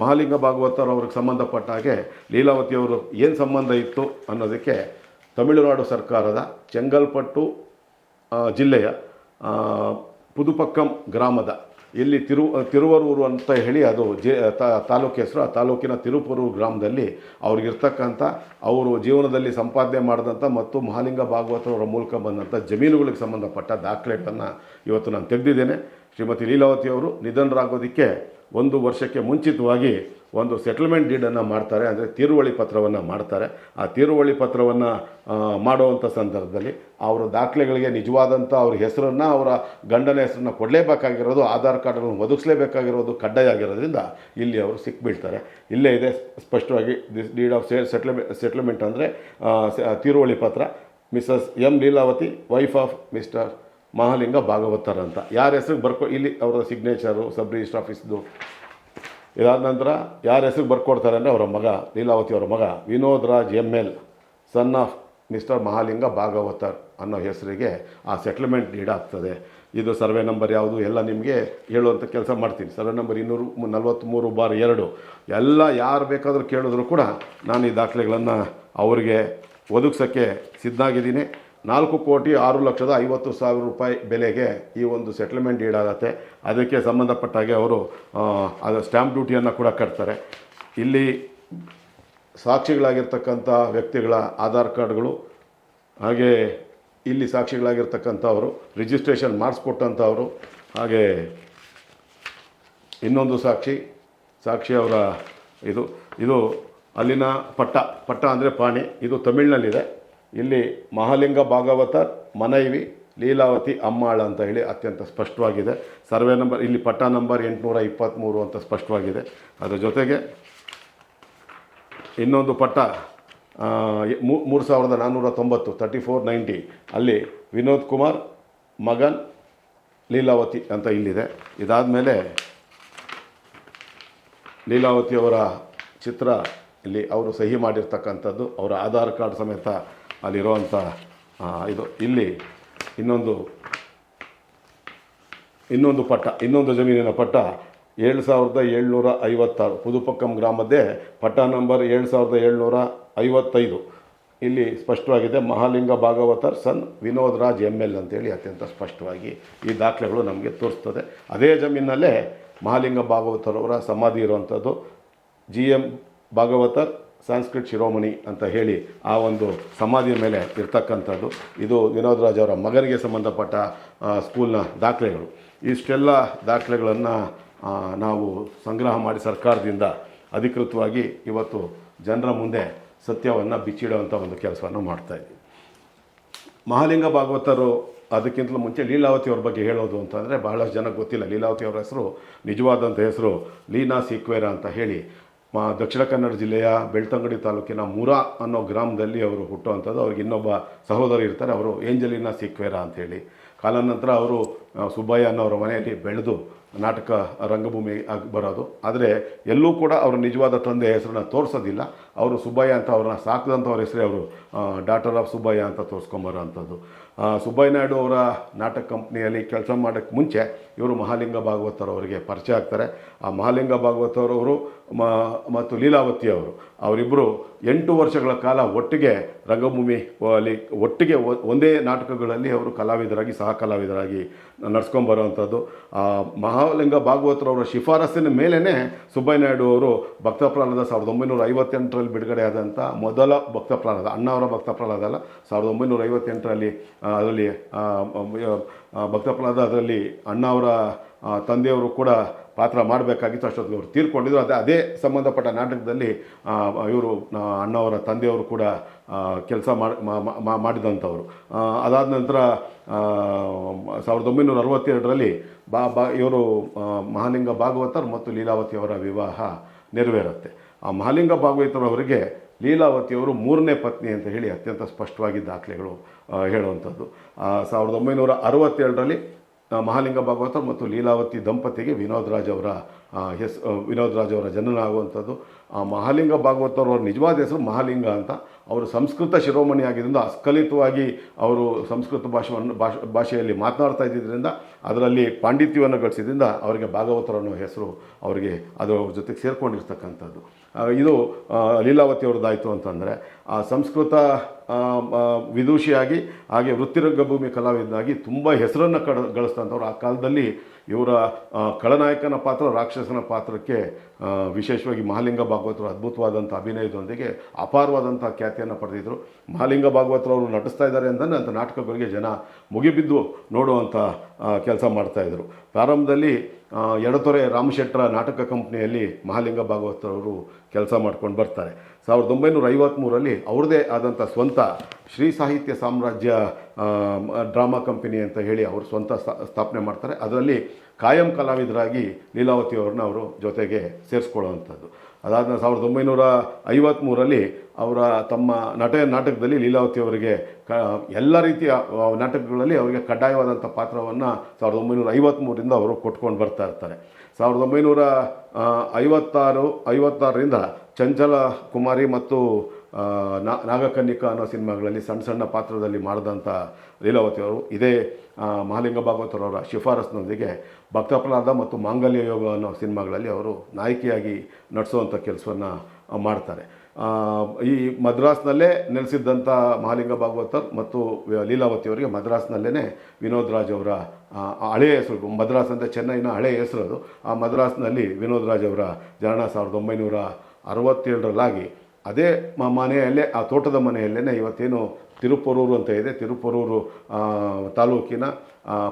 ಮಹಾಲಿಂಗ ಭಾಗವತರ್ ಅವ್ರಿಗೆ ಸಂಬಂಧಪಟ್ಟ ಹಾಗೆ ಲೀಲಾವತಿಯವರು ಏನು ಸಂಬಂಧ ಇತ್ತು ಅನ್ನೋದಕ್ಕೆ ತಮಿಳುನಾಡು ಸರ್ಕಾರದ ಚೆಂಗಲ್ಪಟ್ಟು ಜಿಲ್ಲೆಯ ಪುದುಪಕ್ಕಂ ಗ್ರಾಮದ. ಇಲ್ಲಿ ತಿರು, ತಿರುವರೂರು ಅಂತ ಹೇಳಿ ಅದು ಜೆ ತಾಲೂಕು ಹೆಸರು. ಆ ತಾಲೂಕಿನ ತಿರುಪರೂರು ಗ್ರಾಮದಲ್ಲಿ ಅವ್ರಿಗಿರ್ತಕ್ಕಂಥ, ಅವರು ಜೀವನದಲ್ಲಿ ಸಂಪಾದನೆ ಮಾಡಿದಂಥ ಮತ್ತು ಮಹಾಲಿಂಗ ಭಾಗವತರವರ ಮೂಲಕ ಬಂದಂಥ ಜಮೀನುಗಳಿಗೆ ಸಂಬಂಧಪಟ್ಟ ದಾಖಲೆಗಳನ್ನು ಇವತ್ತು ನಾನು ತೆಗೆದಿದ್ದೇನೆ. ಶ್ರೀಮತಿ ಲೀಲಾವತಿಯವರು ನಿಧನರಾಗೋದಕ್ಕೆ ಒಂದು ವರ್ಷಕ್ಕೆ ಮುಂಚಿತವಾಗಿ ಒಂದು ಸೆಟಲ್ಮೆಂಟ್ ಡೀಡನ್ನು ಮಾಡ್ತಾರೆ, ಅಂದರೆ ತೀರುವಳಿ ಪತ್ರವನ್ನು ಮಾಡ್ತಾರೆ. ಆ ತೀರುವಳಿ ಪತ್ರವನ್ನು ಮಾಡುವಂಥ ಸಂದರ್ಭದಲ್ಲಿ ಅವರ ದಾಖಲೆಗಳಿಗೆ ನಿಜವಾದಂಥ ಅವ್ರ ಹೆಸರನ್ನು, ಅವರ ಗಂಡನ ಹೆಸರನ್ನು ಕೊಡಲೇಬೇಕಾಗಿರೋದು, ಆಧಾರ್ ಕಾರ್ಡನ್ನು ಒದಗಿಸಲೇಬೇಕಾಗಿರೋದು ಕಡ್ಡಾಯ ಆಗಿರೋದ್ರಿಂದ ಇಲ್ಲಿ ಅವರು ಸಿಕ್ಬಿಡ್ತಾರೆ. ಇಲ್ಲೇ ಇದೆ ಸ್ಪಷ್ಟವಾಗಿ this deed of settlement settlement ಅಂದರೆ ತೀರುವಳಿ ಪತ್ರ. Mrs M Leelavathi wife of Mister Mahalinga Bhagavatar ಅಂತ. ಯಾರ ಹೆಸರಿಗೆ ಬರ್ಕೊ, ಇಲ್ಲಿ ಅವರ ಸಿಗ್ನೇಚರು ಸಬ್ ರಿಜಿಸ್ಟರ್ ಆಫೀಸ್ದು ಇದಾದ ನಂತರ ಯಾರ ಹೆಸರಿಗೆ ಬರ್ಕೊಡ್ತಾರೆ ಅಂದರೆ ಅವರ ಮಗ, ಲೀಲಾವತಿ ಅವರ ಮಗ, Vinod Raj M L son of mister Mahalinga Bhagavathar ಅನ್ನೋ ಹೆಸರಿಗೆ ಆ ಸೆಟ್ಲ್ಮೆಂಟ್ ಡೀಡ್ ಆಗ್ತದೆ. ಇದು ಸರ್ವೆ ನಂಬರ್ ಯಾವುದು, ಎಲ್ಲ ನಿಮಗೆ ಹೇಳುವಂಥ ಕೆಲಸ ಮಾಡ್ತೀನಿ. ಸರ್ವೆ ನಂಬರ್ ಇನ್ನೂರು ನಲವತ್ತ್ಮೂರು ಬಾರ್ ಎರಡು. ಎಲ್ಲ ಯಾರು ಬೇಕಾದರೂ ಕೇಳಿದ್ರು ಕೂಡ ನಾನು ಈ ದಾಖಲೆಗಳನ್ನು ಅವರಿಗೆ ಒದಗಿಸೋಕ್ಕೆ ಸಿದ್ಧಾಗಿದ್ದೀನಿ. ನಾಲ್ಕು ಕೋಟಿ ಆರು ಲಕ್ಷದ ಐವತ್ತು ಸಾವಿರ ರೂಪಾಯಿ ಬೆಲೆಗೆ ಈ ಒಂದು ಸೆಟ್ಲ್ಮೆಂಟ್ ಈಡಾಗತ್ತೆ. ಅದಕ್ಕೆ ಸಂಬಂಧಪಟ್ಟ ಹಾಗೆ ಅವರು ಅದು ಸ್ಟ್ಯಾಂಪ್ ಡ್ಯೂಟಿಯನ್ನು ಕೂಡ ಕಟ್ತಾರೆ. ಇಲ್ಲಿ ಸಾಕ್ಷಿಗಳಾಗಿರ್ತಕ್ಕಂಥ ವ್ಯಕ್ತಿಗಳ ಆಧಾರ್ ಕಾರ್ಡ್ಗಳು, ಹಾಗೆ ಇಲ್ಲಿ ಸಾಕ್ಷಿಗಳಾಗಿರ್ತಕ್ಕಂಥವರು ರಿಜಿಸ್ಟ್ರೇಷನ್ ಮಾಡಿಸ್ಕೊಟ್ಟಂಥವರು, ಹಾಗೆ ಇನ್ನೊಂದು ಸಾಕ್ಷಿ ಸಾಕ್ಷಿ ಅವರ ಇದು ಇದು ಅಲ್ಲಿನ ಪಟ್ಟ ಪಟ್ಟ ಅಂದರೆ ಪಾಣಿ, ಇದು ತಮಿಳಿನಲ್ಲಿದೆ. ಇಲ್ಲಿ ಮಹಾಲಿಂಗ ಭಾಗವತ ಮನೈವಿ, ಲೀಲಾವತಿ, ಅಮ್ಮಾಳ ಅಂತ ಹೇಳಿ ಅತ್ಯಂತ ಸ್ಪಷ್ಟವಾಗಿದೆ. ಸರ್ವೆ ನಂಬರ್, ಇಲ್ಲಿ ಪಟ್ಟ ನಂಬರ್ ಎಂಟುನೂರ ಇಪ್ಪತ್ತ್ಮೂರು ಅಂತ ಸ್ಪಷ್ಟವಾಗಿದೆ. ಅದರ ಜೊತೆಗೆ ಇನ್ನೊಂದು ಪಟ್ಟ ಮೂರು ಸಾವಿರದ ನಾನ್ನೂರ ತೊಂಬತ್ತು ತರ್ಟಿ ಫೋರ್ ನೈಂಟಿ ಅಲ್ಲಿ ವಿನೋದ್ ಕುಮಾರ್, ಮಗನ್, ಲೀಲಾವತಿ ಅಂತ ಇಲ್ಲಿದೆ. ಇದಾದಮೇಲೆ ಲೀಲಾವತಿಯವರ ಚಿತ್ರ ಇಲ್ಲಿ ಅವರು ಸಹಿ ಮಾಡಿರ್ತಕ್ಕಂಥದ್ದು, ಅವರ ಆಧಾರ್ ಕಾರ್ಡ್ ಸಮೇತ ಅಲ್ಲಿರುವಂಥ ಇದು, ಇಲ್ಲಿ ಇನ್ನೊಂದು ಇನ್ನೊಂದು ಪಟ್ಟ, ಇನ್ನೊಂದು ಜಮೀನಿನ ಪಟ್ಟ ಏಳು ಸಾವಿರದ ಏಳ್ನೂರ ಐವತ್ತಾರು. ಪುದುಪಕ್ಕಂ ಗ್ರಾಮದ್ದೇ ಪಟ್ಟ ನಂಬರ್ ಏಳು ಸಾವಿರದ ಏಳ್ನೂರ ಐವತ್ತೈದು. ಇಲ್ಲಿ ಸ್ಪಷ್ಟವಾಗಿದೆ, Mahalinga Bhagavathar son Vinod Raj M L ಅಂತೇಳಿ ಅತ್ಯಂತ ಸ್ಪಷ್ಟವಾಗಿ ಈ ದಾಖಲೆಗಳು ನಮಗೆ ತೋರಿಸ್ತದೆ. ಅದೇ ಜಮೀನಲ್ಲೇ ಮಹಾಲಿಂಗ ಭಾಗವತರವರ ಸಮಾಧಿ ಇರುವಂಥದ್ದು. ಜಿ ಎಂ ಭಾಗವತರ್ ಸಂಸ್ಕೃತ್ ಶಿರೋಮಣಿ ಅಂತ ಹೇಳಿ ಆ ಒಂದು ಸಮಾಧಿಯ ಮೇಲೆ ಇರ್ತಕ್ಕಂಥದ್ದು. ಇದು ವಿನೋದ್ ರಾಜ್ ಅವರ ಮಗನಿಗೆ ಸಂಬಂಧಪಟ್ಟ ಸ್ಕೂಲ್ನ ದಾಖಲೆಗಳು. ಇಷ್ಟೆಲ್ಲ ದಾಖಲೆಗಳನ್ನು ನಾವು ಸಂಗ್ರಹ ಮಾಡಿ ಸರ್ಕಾರದಿಂದ ಅಧಿಕೃತವಾಗಿ ಇವತ್ತು ಜನರ ಮುಂದೆ ಸತ್ಯವನ್ನು ಬಿಚ್ಚಿಡುವಂಥ ಒಂದು ಕೆಲಸವನ್ನು ಮಾಡ್ತಾಯಿದ್ದೀವಿ ಮಹಾಲಿಂಗ ಭಾಗವತರು ಅದಕ್ಕಿಂತಲೂ ಮುಂಚೆ ಲೀಲಾವತಿ ಅವ್ರ ಬಗ್ಗೆ ಹೇಳೋದು ಅಂತಂದರೆ ಬಹಳಷ್ಟು ಜನಕ್ಕೆ ಗೊತ್ತಿಲ್ಲ. ಲೀಲಾವತಿ ಅವರ ಹೆಸರು ನಿಜವಾದಂಥ ಹೆಸರು ಲೀನಾ ಸೀಕ್ವೇರ ಅಂತ ಹೇಳಿ ಮಾ, ದಕ್ಷಿಣ ಕನ್ನಡ ಜಿಲ್ಲೆಯ ಬೆಳ್ತಂಗಡಿ ತಾಲೂಕಿನ ಮುರಾ ಅನ್ನೋ ಗ್ರಾಮದಲ್ಲಿ ಅವರು ಹುಟ್ಟುವಂಥದ್ದು. ಅವ್ರಿಗೆ ಇನ್ನೊಬ್ಬ ಸಹೋದರಿ ಇರ್ತಾರೆ. ಅವರು ಏಂಜಲಿನಾ ಸಿಕ್ವೇರ ಅಂತೇಳಿ ಕಾಲಾನಂತರ ಅವರು ಸುಬ್ಬಯ್ಯ ಅನ್ನೋರ ಮನೆಯಲ್ಲಿ ಬೆಳೆದು ನಾಟಕ ರಂಗಭೂಮಿ ಆಗಿ ಬರೋದು. ಆದರೆ ಎಲ್ಲೂ ಕೂಡ ಅವರ ನಿಜವಾದ ತಂದೆ ಹೆಸರನ್ನ ತೋರಿಸೋದಿಲ್ಲ. ಅವರು ಸುಬ್ಬಯ್ಯ ಅಂತ ಅವ್ರನ್ನ ಸಾಕಿದಂಥವ್ರ ಹೆಸರೇ ಅವರು ಡಾಟರ್ ಆಫ್ ಸುಬ್ಬಯ್ಯ ಅಂತ ತೋರಿಸ್ಕೊಂಬರೋ ಅಂಥದ್ದು ಸುಬ್ಬಯ್ಯ ನಾಯ್ಡು ಅವರ ನಾಟಕ ಕಂಪ್ನಿಯಲ್ಲಿ ಕೆಲಸ ಮಾಡೋಕ್ಕೆ ಮುಂಚೆ ಇವರು ಮಹಾಲಿಂಗ ಭಾಗವತರವರಿಗೆ ಪರಿಚಯ ಆಗ್ತಾರೆ. ಆ ಮಹಾಲಿಂಗ ಭಾಗವತರವರು ಮತ್ತು ಲೀಲಾವತಿ ಅವರು. ಅವರಿಬ್ಬರು ಎಂಟು ವರ್ಷಗಳ ಕಾಲ ಒಟ್ಟಿಗೆ ರಂಗಭೂಮಿ ಅಲ್ಲಿ ಒಟ್ಟಿಗೆ ಒಂದೇ ನಾಟಕಗಳಲ್ಲಿ ಅವರು ಕಲಾವಿದರಾಗಿ, ಸಹ ಕಲಾವಿದರಾಗಿ ನಡೆಸ್ಕೊಂಬರೋವಂಥದ್ದು ಮಹಾಲಿಂಗ ಭಾಗವತರವರ ಶಿಫಾರಸ್ಸಿನ ಮೇಲೇ ಸುಬ್ಬಯ್ಯ ನಾಯ್ಡು ಅವರು ಭಕ್ತ ಪ್ರಹ್ಲಾದ ಸಾವಿರದ ಒಂಬೈನೂರ ಐವತ್ತೆಂಟರಲ್ಲಿ ಬಿಡುಗಡೆ ಆದಂಥ ಮೊದಲ ಭಕ್ತ ಪ್ರಹ್ಲಾದ ಅಣ್ಣವರ ಭಕ್ತ ಪ್ರಹ್ಲಾದ ಅಲ್ಲ, ಸಾವಿರದ ಒಂಬೈನೂರ ಐವತ್ತೆಂಟರಲ್ಲಿ ಅದರಲ್ಲಿ ಭಕ್ತ ಪ್ರಹ್ಲಾದ ಅದರಲ್ಲಿ ಅಣ್ಣವರ ತಂದೆಯವರು ಕೂಡ ಪಾತ್ರ ಮಾಡಬೇಕಾಗಿತ್ತು ಅಷ್ಟೊತ್ತಿಗೆ ಅವರು ತೀರ್ಕೊಂಡಿದ್ರು. ಅದೇ ಅದೇ ಸಂಬಂಧಪಟ್ಟ ನಾಟಕದಲ್ಲಿ ಇವರು ಅಣ್ಣವರ ತಂದೆಯವರು ಕೂಡ ಕೆಲಸ ಮಾಡಿದಂಥವ್ರು. ಅದಾದ ನಂತರ ಸಾವಿರದ ಒಂಬೈನೂರ ಅರವತ್ತೆರಡರಲ್ಲಿ ಬಾ ಬಾ, ಇವರು ಮಹಾಲಿಂಗ ಭಾಗವತರ್ ಮತ್ತು ಲೀಲಾವತಿ ಅವರ ವಿವಾಹ ನೆರವೇರುತ್ತೆ. ಆ ಮಹಾಲಿಂಗ ಭಾಗವತರವರಿಗೆ ಲೀಲಾವತಿಯವರು ಮೂರನೇ ಪತ್ನಿ ಅಂತ ಹೇಳಿ ಅತ್ಯಂತ ಸ್ಪಷ್ಟವಾಗಿ ದಾಖಲೆಗಳು ಹೇಳುವಂಥದ್ದು. ಸಾವಿರದ ಒಂಬೈನೂರ ಅರವತ್ತೇಳರಲ್ಲಿ ಮಹಾಲಿಂಗ ಭಾಗವತ ಮತ್ತು ಲೀಲಾವತಿ ದಂಪತಿಗೆ ವಿನೋದ್ ರಾಜ್ ಅವರ ಹೆಸ್ ವಿನೋದ್ ರಾಜ್ ಅವರ ಜನನ ಆಗುವಂಥದ್ದು ಆ, ಮಹಾಲಿಂಗ ಭಾಗವತರು ಅವರ ನಿಜವಾದ ಹೆಸರು ಮಹಾಲಿಂಗ ಅಂತ. ಅವರು ಸಂಸ್ಕೃತ ಶಿರೋಮಣಿ ಆಗಿದ್ದರಿಂದ ಅಸ್ಖಲಿತವಾಗಿ ಅವರು ಸಂಸ್ಕೃತ ಭಾಷೆಯನ್ನು ಭಾಷೆ, ಭಾಷೆಯಲ್ಲಿ ಮಾತನಾಡ್ತಾ ಇದ್ದಿದ್ದರಿಂದ ಅದರಲ್ಲಿ ಪಾಂಡಿತ್ಯವನ್ನು ಗಳಿಸಿದ್ರಿಂದ ಅವರಿಗೆ ಭಾಗವತರು ಅನ್ನೋ ಹೆಸರು ಅವರಿಗೆ, ಅದು ಅವ್ರ ಜೊತೆಗೆ ಸೇರ್ಕೊಂಡಿರ್ತಕ್ಕಂಥದ್ದು. ಇದು ಲೀಲಾವತಿ ಅವ್ರದ್ದಾಯಿತು ಅಂತಂದರೆ, ಆ, ಸಂಸ್ಕೃತ ವಿದೂಷಿಯಾಗಿ, ಹಾಗೆ ವೃತ್ತಿರಂಗಭೂಮಿ ಕಲಾವಿದನಾಗಿ ತುಂಬ ಹೆಸರನ್ನು ಕಡ ಗಳಿಸ್ತಂಥವ್ರು ಆ ಕಾಲದಲ್ಲಿ ಇವರ ಖಳನಾಯಕನ ಪಾತ್ರ, ರಾಕ್ಷಸನ ಪಾತ್ರಕ್ಕೆ ವಿಶೇಷವಾಗಿ ಮಹಾಲಿಂಗ ಭಾಗವತರು ಅದ್ಭುತವಾದಂಥ ಅಭಿನಯದೊಂದಿಗೆ ಅಪಾರವಾದಂಥ ಖ್ಯಾತಿಯನ್ನು ಪಡೆದಿದ್ದರು ಮಹಾಲಿಂಗ ಭಾಗವತರು ಅವರು ನಟಿಸ್ತಾ ಇದ್ದಾರೆ ಅಂತಂದರೆ ಅಂಥ ನಾಟಕಗಳಿಗೆ ಜನ ಮುಗಿಬಿದ್ದು ನೋಡುವಂಥ ಕೆಲಸ ಮಾಡ್ತಾಯಿದ್ರು ಪ್ರಾರಂಭದಲ್ಲಿ ಎಡತೊರೆ ರಾಮಶೆಟ್ಟರ ನಾಟಕ ಕಂಪ್ನಿಯಲ್ಲಿ ಮಹಾಲಿಂಗ ಭಾಗವತರವರು ಕೆಲಸ ಮಾಡ್ಕೊಂಡು ಬರ್ತಾರೆ. ಸಾವಿರದ ಒಂಬೈನೂರ ಐವತ್ತ್ಮೂರರಲ್ಲಿ ಅವ್ರದ್ದೇ ಆದಂಥ ಸ್ವಂತ ಶ್ರೀ ಸಾಹಿತ್ಯ ಸಾಮ್ರಾಜ್ಯ ಡ್ರಾಮಾ ಕಂಪನಿ ಅಂತ ಹೇಳಿ ಅವರು ಸ್ವಂತ ಸ್ಥಾ- ಸ್ಥಾಪನೆ ಮಾಡ್ತಾರೆ. ಅದರಲ್ಲಿ ಕಾಯಂ ಕಲಾವಿದರಾಗಿ ಲೀಲಾವತಿ ಅವ್ರನ್ನ ಅವರು ಜೊತೆಗೆ ಸೇರಿಸ್ಕೊಳ್ಳುವಂಥದ್ದು. ಅದಾದ ಸಾವಿರದ ಒಂಬೈನೂರ ಐವತ್ತ್ಮೂರರಲ್ಲಿ ಅವರ ತಮ್ಮ ನಟ ನಾಟಕದಲ್ಲಿ ಲೀಲಾವತಿ ಅವರಿಗೆ ಕ, ಎಲ್ಲ ರೀತಿಯ ನಾಟಕಗಳಲ್ಲಿ ಅವರಿಗೆ ಕಡ್ಡಾಯವಾದಂಥ ಪಾತ್ರವನ್ನು ಸಾವಿರದ ಒಂಬೈನೂರ ಐವತ್ತ್ಮೂರರಿಂದ ಅವರು ಕೊಟ್ಕೊಂಡು ಬರ್ತಾ ಇರ್ತಾರೆ. ಸಾವಿರದ ಒಂಬೈನೂರ ಐವತ್ತಾರು, ಐವತ್ತಾರರಿಂದ ಚಂಚಲ ಕುಮಾರಿ ಮತ್ತು ನಾಗಕನ್ನಿಕಾ ಅನ್ನೋ ಸಿನಿಮಾಗಳಲ್ಲಿ ಸಣ್ಣ ಸಣ್ಣ ಪಾತ್ರದಲ್ಲಿ ಮಾಡಿದಂಥ ಲೀಲಾವತಿ ಅವರು ಇದೇ ಮಹಾಲಿಂಗ ಭಾಗವತರವರ ಶಿಫಾರಸ್ನೊಂದಿಗೆ ಭಕ್ತಪ್ರಹ್ಲಾದ ಮತ್ತು ಮಾಂಗಲ್ಯ ಯೋಗ ಅನ್ನೋ ಸಿನಿಮಾಗಳಲ್ಲಿ ಅವರು ನಾಯಕಿಯಾಗಿ ನಡೆಸುವಂಥ ಕೆಲಸವನ್ನು ಮಾಡ್ತಾರೆ. ಈ ಮದ್ರಾಸ್ನಲ್ಲೇ ನೆಲೆಸಿದ್ದಂಥ ಮಹಾಲಿಂಗ ಭಾಗವತರ್ ಮತ್ತು ಲೀಲಾವತಿಯವರಿಗೆ ಮದ್ರಾಸ್ನಲ್ಲೇ ವಿನೋದ್ ರಾಜ್ ಅವರ ಹಳೆಯ ಹೆಸರು, ಮದ್ರಾಸ್ ಅಂತ ಚೆನ್ನೈನ ಹಳೆಯ ಹೆಸರು ಅದು. ಆ ಮದ್ರಾಸ್ನಲ್ಲಿ ವಿನೋದ್ ರಾಜ್ ಅವರ ಜನನ ಸಾವಿರದ ಒಂಬೈನೂರ ಅರವತ್ತೇಳರಲ್ಲಾಗಿ ಅದೇ ಮನೆಯಲ್ಲೇ, ಆ ತೋಟದ ಮನೆಯಲ್ಲೇ ಇವತ್ತೇನು ತಿರುಪರೂರು ಅಂತ ಇದೆ. ತಿರುಪರೂರು ತಾಲೂಕಿನ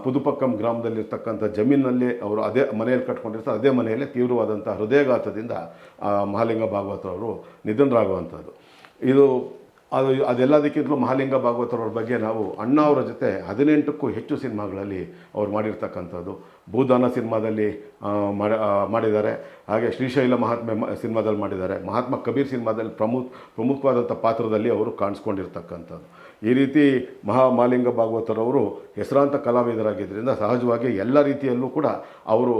ಪುದುಪಕ್ಕಂ ಗ್ರಾಮದಲ್ಲಿರ್ತಕ್ಕಂಥ ಜಮೀನಲ್ಲಿ ಅವರು ಅದೇ ಮನೆಯಲ್ಲಿ ಕಟ್ಕೊಂಡಿರ್ತಾರೆ. ಅದೇ ಮನೆಯಲ್ಲೇ ತೀವ್ರವಾದಂಥ ಹೃದಯಘಾತದಿಂದ ಮಹಾಲಿಂಗ ಭಾಗವತರವರು ನಿಧನರಾಗುವಂಥದ್ದು. ಇದು ಅದು ಅದೆಲ್ಲದಕ್ಕಿಂತಲೂ ಮಹಾಲಿಂಗ ಭಾಗವತರವ್ರ ಬಗ್ಗೆ ನಾವು ಅಣ್ಣ ಅವರ ಜೊತೆ ಹದಿನೆಂಟಕ್ಕೂ ಹೆಚ್ಚು ಸಿನಿಮಾಗಳಲ್ಲಿ ಅವ್ರು ಮಾಡಿರ್ತಕ್ಕಂಥದ್ದು. ಭೂದಾನ ಸಿನಿಮಾದಲ್ಲಿ ಮಾಡಿದ್ದಾರೆ. ಹಾಗೆ ಶ್ರೀಶೈಲ ಮಹಾತ್ಮೆ ಸಿನಿಮಾದಲ್ಲಿ ಮಾಡಿದ್ದಾರೆ. ಮಹಾತ್ಮ ಕಬೀರ್ ಸಿನಿಮಾದಲ್ಲಿ ಪ್ರಮುಖ, ಪ್ರಮುಖವಾದಂಥ ಪಾತ್ರದಲ್ಲಿ ಅವರು ಕಾಣಿಸ್ಕೊಂಡಿರ್ತಕ್ಕಂಥದ್ದು. ಈ ರೀತಿ ಮಹಾ ಮಹಾಲಿಂಗ ಭಾಗವತರವರು ಹೆಸರಾಂತ ಕಲಾವಿದರಾಗಿದ್ದರಿಂದ ಸಹಜವಾಗಿ ಎಲ್ಲ ರೀತಿಯಲ್ಲೂ ಕೂಡ ಅವರು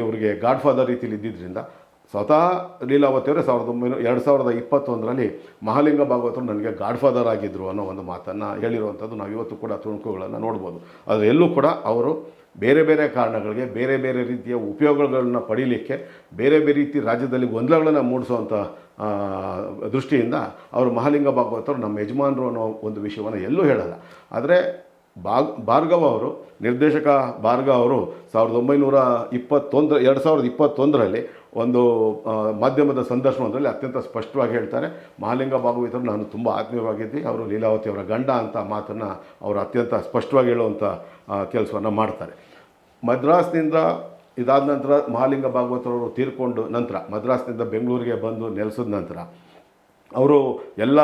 ಇವರಿಗೆ ಗಾಡ್ ಫಾದರ್ ರೀತಿಯಲ್ಲಿ ಇದ್ದಿದ್ದರಿಂದ ಸ್ವತಃ ಲೀಲಾವತಿಯವರೇ ಸಾವಿರದ ಒಂಬೈನೂರ, ಎರಡು ಸಾವಿರದ ಇಪ್ಪತ್ತೊಂದರಲ್ಲಿ ಮಹಾಲಿಂಗ ಭಾಗವತರು ನನಗೆ ಗಾಡ್ ಫಾದರ್ ಆಗಿದ್ದರು ಅನ್ನೋ ಒಂದು ಮಾತನ್ನು ಹೇಳಿರುವಂಥದ್ದು ನಾವು ಇವತ್ತು ಕೂಡ ತುಣುಕುಗಳನ್ನು ನೋಡ್ಬೋದು. ಆದರೆ ಎಲ್ಲೂ ಕೂಡ ಅವರು ಬೇರೆ ಬೇರೆ ಕಾರಣಗಳಿಗೆ, ಬೇರೆ ಬೇರೆ ರೀತಿಯ ಉಪಯೋಗಗಳನ್ನ ಪಡೀಲಿಕ್ಕೆ, ಬೇರೆ ಬೇರೆ ರೀತಿ ರಾಜ್ಯದಲ್ಲಿ ಗೊಂದಲಗಳನ್ನು ಮೂಡಿಸುವಂಥ ದೃಷ್ಟಿಯಿಂದ ಅವರು ಮಹಾಲಿಂಗ ಭಾಗವತರು ನಮ್ಮ ಯಜಮಾನರು ಅನ್ನೋ ಒಂದು ವಿಷಯವನ್ನು ಎಲ್ಲೂ ಹೇಳಲ್ಲ. ಆದರೆ ಬಾಗ್ ಭಾರ್ಗವ ಅವರು, ನಿರ್ದೇಶಕ ಭಾರ್ಗವ ಅವರು ಸಾವಿರದ ಒಂಬೈನೂರ ಇಪ್ಪತ್ತೊಂದರ, ಎರಡು ಸಾವಿರದ ಇಪ್ಪತ್ತೊಂದರಲ್ಲಿ ಒಂದು ಮಾಧ್ಯಮದ ಸಂದರ್ಶನದಲ್ಲಿ ಅತ್ಯಂತ ಸ್ಪಷ್ಟವಾಗಿ ಹೇಳ್ತಾರೆ, ಮಹಾಲಿಂಗ ಭಾಗವತರು ನಾನು ತುಂಬ ಆತ್ಮೀಯವಾಗಿದ್ದೆ, ಅವರು ಲೀಲಾವತಿ ಅವರ ಗಂಡ ಅಂತ ಮಾತನ್ನು ಅವರು ಅತ್ಯಂತ ಸ್ಪಷ್ಟವಾಗಿ ಹೇಳುವಂಥ ಕೆಲಸವನ್ನು ಮಾಡ್ತಾರೆ. ಮದ್ರಾಸ್ನಿಂದ ಇದಾದ ನಂತರ ಮಹಾಲಿಂಗ ಭಾಗವತರವರು ತೀರ್ಕೊಂಡು ನಂತರ, ಮದ್ರಾಸ್ನಿಂದ ಬೆಂಗಳೂರಿಗೆ ಬಂದು ನೆಲೆಸಿದ ನಂತರ ಅವರು ಎಲ್ಲ